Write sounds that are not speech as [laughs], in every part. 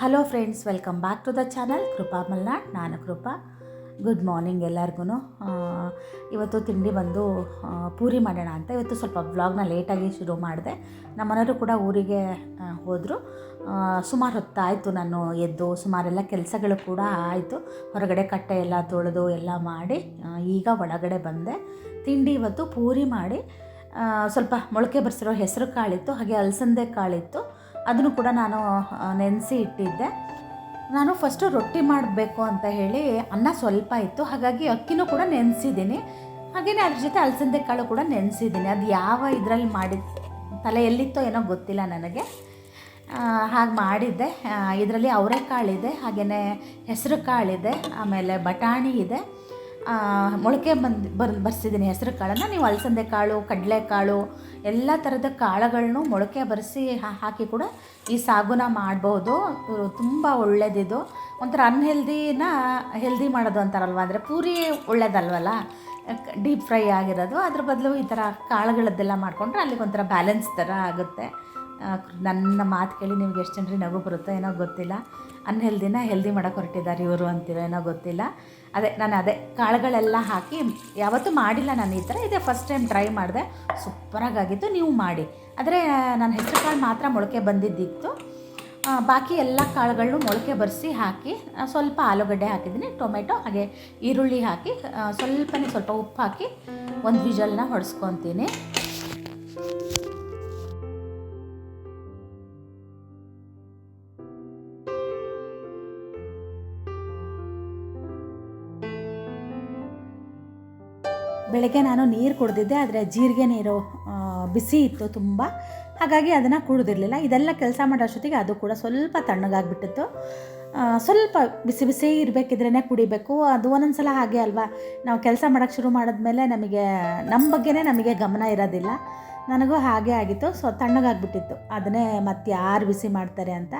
Hello friends welcome back to the channel Krupa Malnad ನಾನು Krupa good morning ಎಲ್ಲರಿಗೂ ಇವತ್ತು ತಿಂಡಿ ಬಂದು ಪೂರಿ ಮಾಡೋಣ ಅಂತ ಇವತ್ತು ಸ್ವಲ್ಪ ವ್ಲಾಗ್ನ ಲೇಟಾಗಿ ಶುರು ಮಾಡಿದೆ. ನಮ್ಮನೆಯವರು ಕೂಡ ಊರಿಗೆ ಹೋದರು. ಸುಮಾರು ಹೊತ್ತಾಯಿತು ನಾನು ಎದ್ದು, ಸುಮಾರೆಲ್ಲ ಕೆಲಸಗಳು ಕೂಡ ಆಯಿತು. ಹೊರಗಡೆ ಕಟ್ಟೆ ಎಲ್ಲ ತೊಳೆದು ಎಲ್ಲ ಮಾಡಿ ಈಗ ಒಳಗಡೆ ಬಂದೆ. ತಿಂಡಿ ಇವತ್ತು ಪೂರಿ ಮಾಡಿ ಸ್ವಲ್ಪ ಮೊಳಕೆ ಬರ್ಸಿರೋ ಹೆಸರು ಕಾಳಿತ್ತು, ಹಾಗೆ ಅಲಸಂದೆ ಕಾಳಿತ್ತು. ಅದನ್ನು ಕೂಡ ನಾನು ನೆನೆಸಿ ಇಟ್ಟಿದ್ದೆ. ನಾನು ಫಸ್ಟು ರೊಟ್ಟಿ ಮಾಡಬೇಕು ಅಂತ ಹೇಳಿ ಅನ್ನ ಸ್ವಲ್ಪ ಇತ್ತು. ಹಾಗಾಗಿ ಅಕ್ಕಿನೂ ಕೂಡ ನೆನೆಸಿದ್ದೀನಿ. ಹಾಗೆಯೇ ಅದ್ರ ಜೊತೆ ಅಲಸಂದೆ ಕಾಳು ಕೂಡ ನೆನೆಸಿದ್ದೀನಿ. ಅದು ಯಾವ ಇದರಲ್ಲಿ ಮಾಡಿ ತಲೆ ಎಲ್ಲಿತ್ತೋ ಏನೋ ಗೊತ್ತಿಲ್ಲ ನನಗೆ. ಹಾಗೆ ಮಾಡಿದ್ದೆ. ಇದರಲ್ಲಿ ಅವರೆಕಾಳಿದೆ ಹಾಗೆಯೇ ಹೆಸರು ಕಾಳಿದೆ ಆಮೇಲೆ ಬಟಾಣಿ ಇದೆ. ಮೊಳಕೆ ಬಂದು ಬರ್ ಬರ್ಸಿದ್ದೀನಿ ಹೆಸರು ಕಾಳನ್ನು ನೀವು ಅಲಸಂದೆ ಕಾಳು ಕಡಲೆಕಾಳು ಎಲ್ಲ ಥರದ ಕಾಳುಗಳನ್ನು ಮೊಳಕೆ ಬರೆಸಿ ಹಾಕಿ ಕೂಡ ಈ ಸಾಗುನ ಮಾಡ್ಬೋದು. ತುಂಬ ಒಳ್ಳೆಯದಿದು ಒಂಥರ ಅನ್ಹೆಲ್ದಿನ ಹೆಲ್ದಿ ಮಾಡೋದು ಅಂತಾರಲ್ವ? ಅಂದರೆ ಪೂರಿ ಒಳ್ಳೇದಲ್ವಲ್ಲ? ಡೀಪ್ ಫ್ರೈ ಆಗಿರೋದು. ಅದ್ರ ಬದಲು ಈ ಥರ ಕಾಳುಗಳದ್ದೆಲ್ಲ ಮಾಡಿಕೊಂಡ್ರೆ ಅಲ್ಲಿಗೆ ಒಂಥರ ಬ್ಯಾಲೆನ್ಸ್ ಥರ ಆಗುತ್ತೆ. ನನ್ನ ಮಾತು ಕೇಳಿ ನಿಮ್ಗೆ ಎಷ್ಟು ಜನರಿಗೆ ನಗು ಬರುತ್ತೋ ಏನೋ ಗೊತ್ತಿಲ್ಲ. ಅನ್ಹೆಲ್ದಿನ ಹೆಲ್ದಿ ಮಾಡೋಕೆ ಹೊರಟಿದ್ದಾರೆ ಇವರು ಅಂತೀರೋ ಏನೋ ಗೊತ್ತಿಲ್ಲ. ಅದೇ, ನಾನು ಅದೇ ಕಾಳುಗಳೆಲ್ಲ ಹಾಕಿ ಯಾವತ್ತೂ ಮಾಡಿಲ್ಲ ನಾನು ಈ ಥರ. ಇದೇ ಫಸ್ಟ್ ಟೈಮ್ ಟ್ರೈ ಮಾಡಿದೆ. ಸೂಪರಾಗಿತ್ತು ನೀವು ಮಾಡಿ. ಆದರೆ ನಾನು ಹೆಸರು ಕಾಳು ಮಾತ್ರ ಮೊಳಕೆ ಬಂದಿದ್ದಿತ್ತು. ಬಾಕಿ ಎಲ್ಲ ಕಾಳುಗಳನ್ನು ಮೊಳಕೆ ಬರೆಸಿ ಹಾಕಿ ಸ್ವಲ್ಪ ಆಲೂಗಡ್ಡೆ ಹಾಕಿದ್ದೀನಿ, ಟೊಮೆಟೊ, ಹಾಗೆ ಈರುಳ್ಳಿ ಹಾಕಿ ಸ್ವಲ್ಪನೇ ಸ್ವಲ್ಪ ಉಪ್ಪು ಹಾಕಿ ಒಂದು ವಿಜಲ್ನ ಹೊಡೆಸ್ಕೊತೀನಿ. ಬೆಳಗ್ಗೆ ನಾನು ನೀರು ಕುಡ್ದಿದ್ದೆ, ಆದರೆ ಜೀರಿಗೆ ನೀರು ಬಿಸಿ ಇತ್ತು ತುಂಬ. ಹಾಗಾಗಿ ಅದನ್ನು ಕುಡಿದಿರಲಿಲ್ಲ. ಇದೆಲ್ಲ ಕೆಲಸ ಮಾಡೋಷ್ಟೊತ್ತಿಗೆ ಅದು ಕೂಡ ಸ್ವಲ್ಪ ತಣ್ಣಗಾಗ್ಬಿಟ್ಟಿತ್ತು. ಸ್ವಲ್ಪ ಬಿಸಿ ಬಿಸಿ ಇರಬೇಕಿದ್ರೇ ಕುಡಿಬೇಕು. ಅದು ಒಂದೊಂದ್ಸಲ ಹಾಗೆ ಅಲ್ವಾ? ನಾವು ಕೆಲಸ ಮಾಡೋಕ್ಕೆ ಶುರು ಮಾಡಿದ್ಮೇಲೆ ನಮಗೆ ನಮ್ಮ ಬಗ್ಗೆನೇ ನಮಗೆ ಗಮನ ಇರೋದಿಲ್ಲ. ನನಗೂ ಹಾಗೆ ಆಗಿತ್ತು. ಸೊ, ತಣ್ಣಗಾಗ್ಬಿಟ್ಟಿತ್ತು. ಅದನ್ನೇ ಮತ್ತೆ ಯಾರು ಬಿಸಿ ಮಾಡ್ತಾರೆ ಅಂತ.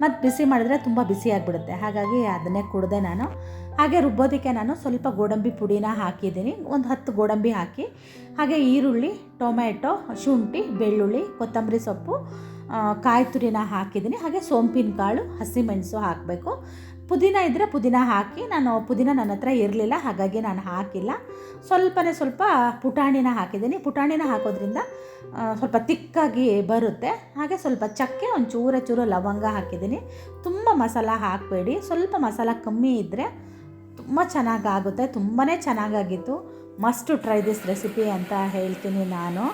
ಮತ್ತು ಬಿಸಿ ಮಾಡಿದ್ರೆ ತುಂಬ ಬಿಸಿ ಆಗಿಬಿಡುತ್ತೆ. ಹಾಗಾಗಿ ಅದನ್ನೇ ಕುಡಿದೆ ನಾನು. ಹಾಗೆ ರುಬ್ಬೋದಕ್ಕೆ ನಾನು ಸ್ವಲ್ಪ ಗೋಡಂಬಿ ಪುಡಿನ ಹಾಕಿದ್ದೀನಿ. ಒಂದು ಹತ್ತು ಗೋಡಂಬಿ ಹಾಕಿ. ಹಾಗೆ ಈರುಳ್ಳಿ, ಟೊಮ್ಯಾಟೊ, ಶುಂಠಿ, ಬೆಳ್ಳುಳ್ಳಿ, ಕೊತ್ತಂಬರಿ ಸೊಪ್ಪು ಕಾಯಿ ತುರಿನ ಹಾಕಿದ್ದೀನಿ. ಹಾಗೆ ಸೋಂಪಿನ ಕಾಳು ಹಸಿಮೆಣಸು ಹಾಕಬೇಕು. ಪುದೀನ ಇದ್ದರೆ ಪುದೀನ ಹಾಕಿ, ನಾನು ಪುದೀನ ನನ್ನ ಹತ್ರ ಇರಲಿಲ್ಲ, ಹಾಗಾಗಿ ನಾನು ಹಾಕಿಲ್ಲ. ಸ್ವಲ್ಪನೇ ಸ್ವಲ್ಪ ಪುಟಾಣಿನ ಹಾಕಿದ್ದೀನಿ. ಪುಟಾಣಿನ ಹಾಕೋದ್ರಿಂದ ಸ್ವಲ್ಪ ತಿಕ್ಕಾಗಿ ಬರುತ್ತೆ. ಹಾಗೆ ಸ್ವಲ್ಪ ಚಕ್ಕೆ ಒಂದು ಚೂರ ಚೂರು ಲವಂಗ ಹಾಕಿದ್ದೀನಿ. ತುಂಬ ಮಸಾಲ ಹಾಕಬೇಡಿ. ಸ್ವಲ್ಪ ಮಸಾಲ ಕಮ್ಮಿ ಇದ್ದರೆ ತುಂಬ ಚೆನ್ನಾಗಾಗುತ್ತೆ. ತುಂಬಾ ಚೆನ್ನಾಗಾಗಿತ್ತು. ಮಸ್ಟ್ ಟ್ರೈ ದಿಸ್ ರೆಸಿಪಿ ಅಂತ ಹೇಳ್ತೀನಿ ನಾನು.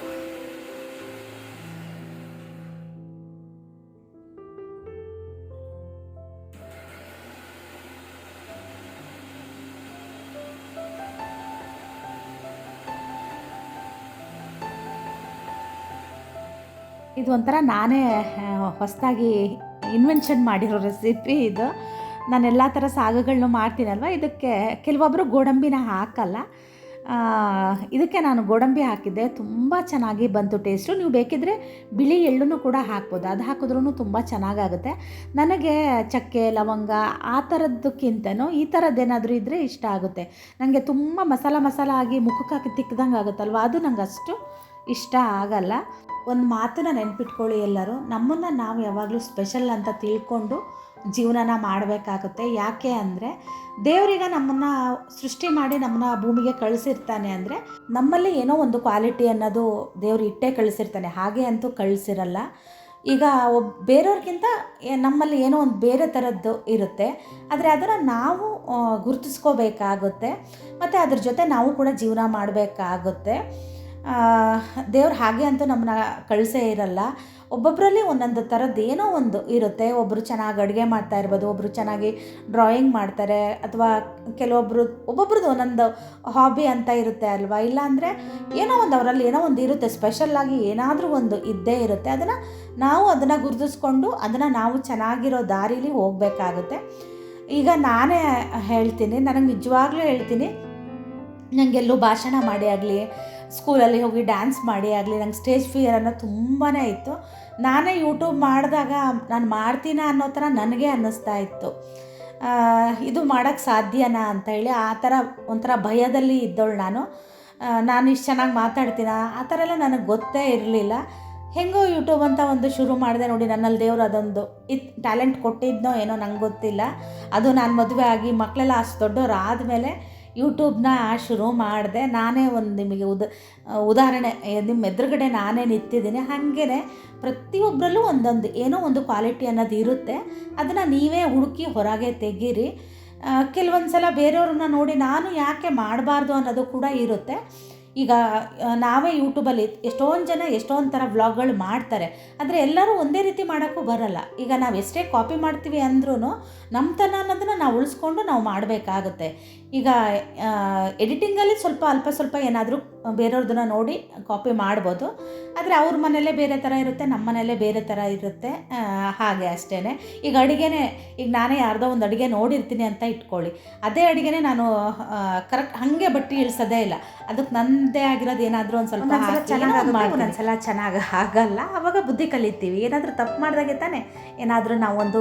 ಇದು ಒಂಥರ ನಾನೇ ಹೊಸದಾಗಿ ಇನ್ವೆನ್ಷನ್ ಮಾಡಿರೋ ರೆಸಿಪಿ ಇದು. ನಾನು ಎಲ್ಲ ಥರ ಸಾಗುಗಳನ್ನೂ ಮಾಡ್ತೀನಲ್ವ? ಇದಕ್ಕೆ ಕೆಲವೊಬ್ಬರು ಗೋಡಂಬಿನ ಹಾಕಲ್ಲ. ಇದಕ್ಕೆ ನಾನು ಗೋಡಂಬಿ ಹಾಕಿದ್ದೆ. ತುಂಬ ಚೆನ್ನಾಗಿ ಬಂತು ಟೇಸ್ಟು ನೀವು ಬೇಕಿದ್ದರೆ ಬಿಳಿ ಎಳ್ಳನ್ನು ಕೂಡ ಹಾಕ್ಬೋದು. ಅದು ಹಾಕಿದ್ರೂ ತುಂಬ ಚೆನ್ನಾಗಾಗುತ್ತೆ. ನನಗೆ ಚಕ್ಕೆ, ಲವಂಗ ಆ ಥರದ್ದಕ್ಕಿಂತನೂ ಈ ಥರದ್ದೇನಾದರೂ ಇದ್ದರೆ ಇಷ್ಟ ಆಗುತ್ತೆ. ನನಗೆ ತುಂಬ ಮಸಾಲ ಮಸಾಲ ಆಗಿ ಮುಖಕ್ಕೆ ಹಾಕಿ ತಿಕ್ಕಿದಂಗೆ ಆಗುತ್ತಲ್ವ ಅದು ನಂಗೆ ಅಷ್ಟು ಇಷ್ಟ ಆಗಲ್ಲ. ಒಂದು ಮಾತನ್ನ ನೆನ್ಪಿಟ್ಕೊಳ್ಳಿ ಎಲ್ಲರೂ. ನಮ್ಮನ್ನು ನಾವು ಯಾವಾಗಲೂ ಸ್ಪೆಷಲ್ ಅಂತ ತಿಳ್ಕೊಂಡು ಜೀವನನ ಮಾಡಬೇಕಾಗುತ್ತೆ. ಯಾಕೆ ಅಂದರೆ ದೇವರಿಗೆ ನಮ್ಮನ್ನು ಸೃಷ್ಟಿ ಮಾಡಿ ನಮ್ಮನ್ನ ಭೂಮಿಗೆ ಕಳಿಸಿರ್ತಾನೆ ಅಂದರೆ ನಮ್ಮಲ್ಲಿ ಏನೋ ಒಂದು ಕ್ವಾಲಿಟಿ ಅನ್ನೋದು ದೇವರು ಇಟ್ಟೇ ಕಳಿಸಿರ್ತಾನೆ. ಹಾಗೆ ಅಂತೂ ಕಳಿಸಿರಲ್ಲ. ಈಗ ಒಬ್ ಬೇರೆಯವ್ರಿಗಿಂತ ನಮ್ಮಲ್ಲಿ ಏನೋ ಒಂದು ಬೇರೆ ಥರದ್ದು ಇರುತ್ತೆ. ಆದರೆ ಅದನ್ನು ನಾವು ಗುರುತಿಸ್ಕೋಬೇಕಾಗುತ್ತೆ. ಮತ್ತು ಅದ್ರ ಜೊತೆ ನಾವು ಕೂಡ ಜೀವನ ಮಾಡಬೇಕಾಗುತ್ತೆ. ದೇವ್ರು ಹಾಗೆ ಅಂತೂ ನಮ್ಮನ್ನ ಕಳಿಸೇ ಇರಲ್ಲ. ಒಬ್ಬೊಬ್ಬರಲ್ಲಿ ಒಂದೊಂದು ಥರದ್ದು ಏನೋ ಒಂದು ಇರುತ್ತೆ. ಒಬ್ಬರು ಚೆನ್ನಾಗಿ ಅಡುಗೆ ಮಾಡ್ತಾ ಇರ್ಬೋದು ಒಬ್ಬರು ಚೆನ್ನಾಗಿ ಡ್ರಾಯಿಂಗ್ ಮಾಡ್ತಾರೆ, ಅಥವಾ ಕೆಲವೊಬ್ಬರು ಒಬ್ಬೊಬ್ರದ್ದು ಒಂದೊಂದು ಹಾಬಿ ಅಂತ ಇರುತ್ತೆ ಅಲ್ವಾ? ಇಲ್ಲಾಂದರೆ ಏನೋ ಒಂದು ಅವರಲ್ಲಿ ಏನೋ ಒಂದು ಇರುತ್ತೆ. ಸ್ಪೆಷಲ್ಲಾಗಿ ಏನಾದರೂ ಒಂದು ಇದ್ದೇ ಇರುತ್ತೆ. ಅದನ್ನು ನಾವು ಅದನ್ನು ಗುರುತಿಸ್ಕೊಂಡು ಅದನ್ನು ನಾವು ಚೆನ್ನಾಗಿರೋ ದಾರಿಲಿ ಹೋಗಬೇಕಾಗುತ್ತೆ. ಈಗ ನಾನೇ ಹೇಳ್ತೀನಿ, ನನಗೆ ನಿಜವಾಗ್ಲೂ ಹೇಳ್ತೀನಿ ನನಗೆಲ್ಲೂ ಭಾಷಣ ಮಾಡಿ ಆಗಲಿ ಸ್ಕೂಲಲ್ಲಿ ಹೋಗಿ ಡ್ಯಾನ್ಸ್ ಮಾಡಿ ಆಗಲಿ, ನಂಗೆ ಸ್ಟೇಜ್ ಫಿಯರ್ ಅನ್ನೋ ತುಂಬಾ ಇತ್ತು. ನಾನೇ ಯೂಟ್ಯೂಬ್ ಮಾಡಿದಾಗ ನಾನು ಮಾಡ್ತೀನ ಅನ್ನೋ ಥರ ನನಗೆ ಅನ್ನಿಸ್ತಾ ಇತ್ತು. ಇದು ಮಾಡೋಕ್ಕೆ ಸಾಧ್ಯನಾ ಅಂತ ಹೇಳಿ ಆ ಥರ ಒಂಥರ ಭಯದಲ್ಲಿ ಇದ್ದವಳು ನಾನು. ನಾನು ಇಷ್ಟು ಚೆನ್ನಾಗಿ ಮಾತಾಡ್ತೀನ? ಆ ಥರ ಎಲ್ಲ ನನಗೆ ಗೊತ್ತೇ ಇರಲಿಲ್ಲ. ಹೆಂಗೋ ಯೂಟ್ಯೂಬ್ ಅಂತ ಒಂದು ಶುರು ಮಾಡಿದೆ ನೋಡಿ, ನನ್ನಲ್ಲಿ ದೇವ್ರು ಅದೊಂದು ಇತ್ತು ಟ್ಯಾಲೆಂಟ್ ಕೊಟ್ಟಿದ್ನೋ ಏನೋ ನಂಗೆ ಗೊತ್ತಿಲ್ಲ. ಅದು ನಾನು ಮದುವೆ ಆಗಿ ಮಕ್ಕಳೆಲ್ಲ ಅಷ್ಟು ದೊಡ್ಡವ್ರು ಆದಮೇಲೆ ಯೂಟ್ಯೂಬ್ನ ಶುರು ಮಾಡಿದೆ. ನಾನೇ ಒಂದು ನಿಮಗೆ ಉದ, ಉದಾಹರಣೆ ನಿಮ್ಮ ಎದುರುಗಡೆ ನಾನೇ ನಿಂತಿದ್ದೀನಿ. ಹಾಗೇ ಪ್ರತಿಯೊಬ್ಬರಲ್ಲೂ ಒಂದೊಂದು, ಏನೋ ಒಂದು ಕ್ವಾಲಿಟಿ ಅನ್ನೋದು ಇರುತ್ತೆ. ಅದನ್ನು ನೀವೇ ಹುಡುಕಿ ಹೊರಗೆ ತೆಗೀರಿ. ಕೆಲವೊಂದು ಸಲ ಬೇರೆಯವ್ರನ್ನ ನೋಡಿ ನಾನು ಯಾಕೆ ಮಾಡಬಾರ್ದು ಅನ್ನೋದು ಕೂಡ ಇರುತ್ತೆ. ಈಗ ನಾವೇ ಯೂಟ್ಯೂಬಲ್ಲಿ ಎಷ್ಟೊಂದು ಜನ ಎಷ್ಟೊಂದು ಥರ ವ್ಲಾಗ್ಗಳು ಮಾಡ್ತಾರೆ. ಆದರೆ ಎಲ್ಲರೂ ಒಂದೇ ರೀತಿ ಮಾಡೋಕ್ಕೂ ಬರಲ್ಲ. ಈಗ ನಾವು ಎಷ್ಟೇ ಕಾಪಿ ಮಾಡ್ತೀವಿ ಅಂದ್ರೂ ನಮ್ಮತನ ಅನ್ನೋದನ್ನು ನಾವು ಉಳಿಸ್ಕೊಂಡು ನಾವು ಮಾಡಬೇಕಾಗುತ್ತೆ. ಈಗ ಎಡಿಟಿಂಗಲ್ಲಿ ಸ್ವಲ್ಪ ಅಲ್ಪ ಸ್ವಲ್ಪ ಏನಾದರೂ ಬೇರೆಯವ್ರದನ್ನ ನೋಡಿ ಕಾಪಿ ಮಾಡ್ಬೋದು. ಆದರೆ ಅವ್ರ ಮನೆಯಲ್ಲೇ ಬೇರೆ ಥರ ಇರುತ್ತೆ ನಮ್ಮ ಮನೆಯಲ್ಲೇ ಬೇರೆ ಥರ ಇರುತ್ತೆ. ಹಾಗೆ ಅಷ್ಟೇ ಈಗ ಅಡುಗೆನೇ, ಈಗ ನಾನೇ ಯಾರ್ದೋ ಒಂದು ಅಡುಗೆ ನೋಡಿರ್ತೀನಿ ಅಂತ ಇಟ್ಕೊಳ್ಳಿ. ಅದೇ ಅಡುಗೆನೇ ನಾನು ಕರೆಕ್ಟ್ ಹಾಗೆ ಬಟ್ಟಿ ಇಳಿಸೋದೇ ಇಲ್ಲ. ಅದಕ್ಕೆ ನನ್ನದೇ ಆಗಿರೋದು ಏನಾದರೂ ಒಂದು ಸ್ವಲ್ಪ ಚೆನ್ನಾಗಿ ಒಂದೊಂದ್ಸಲ ಚೆನ್ನಾಗಿ ಆಗಲ್ಲ. ಆವಾಗ ಬುದ್ಧಿ ಕಲಿತೀವಿ. ಏನಾದರೂ ತಪ್ಪು ಮಾಡಿದಾಗೆ ತಾನೇ ಏನಾದರೂ ನಾವೊಂದು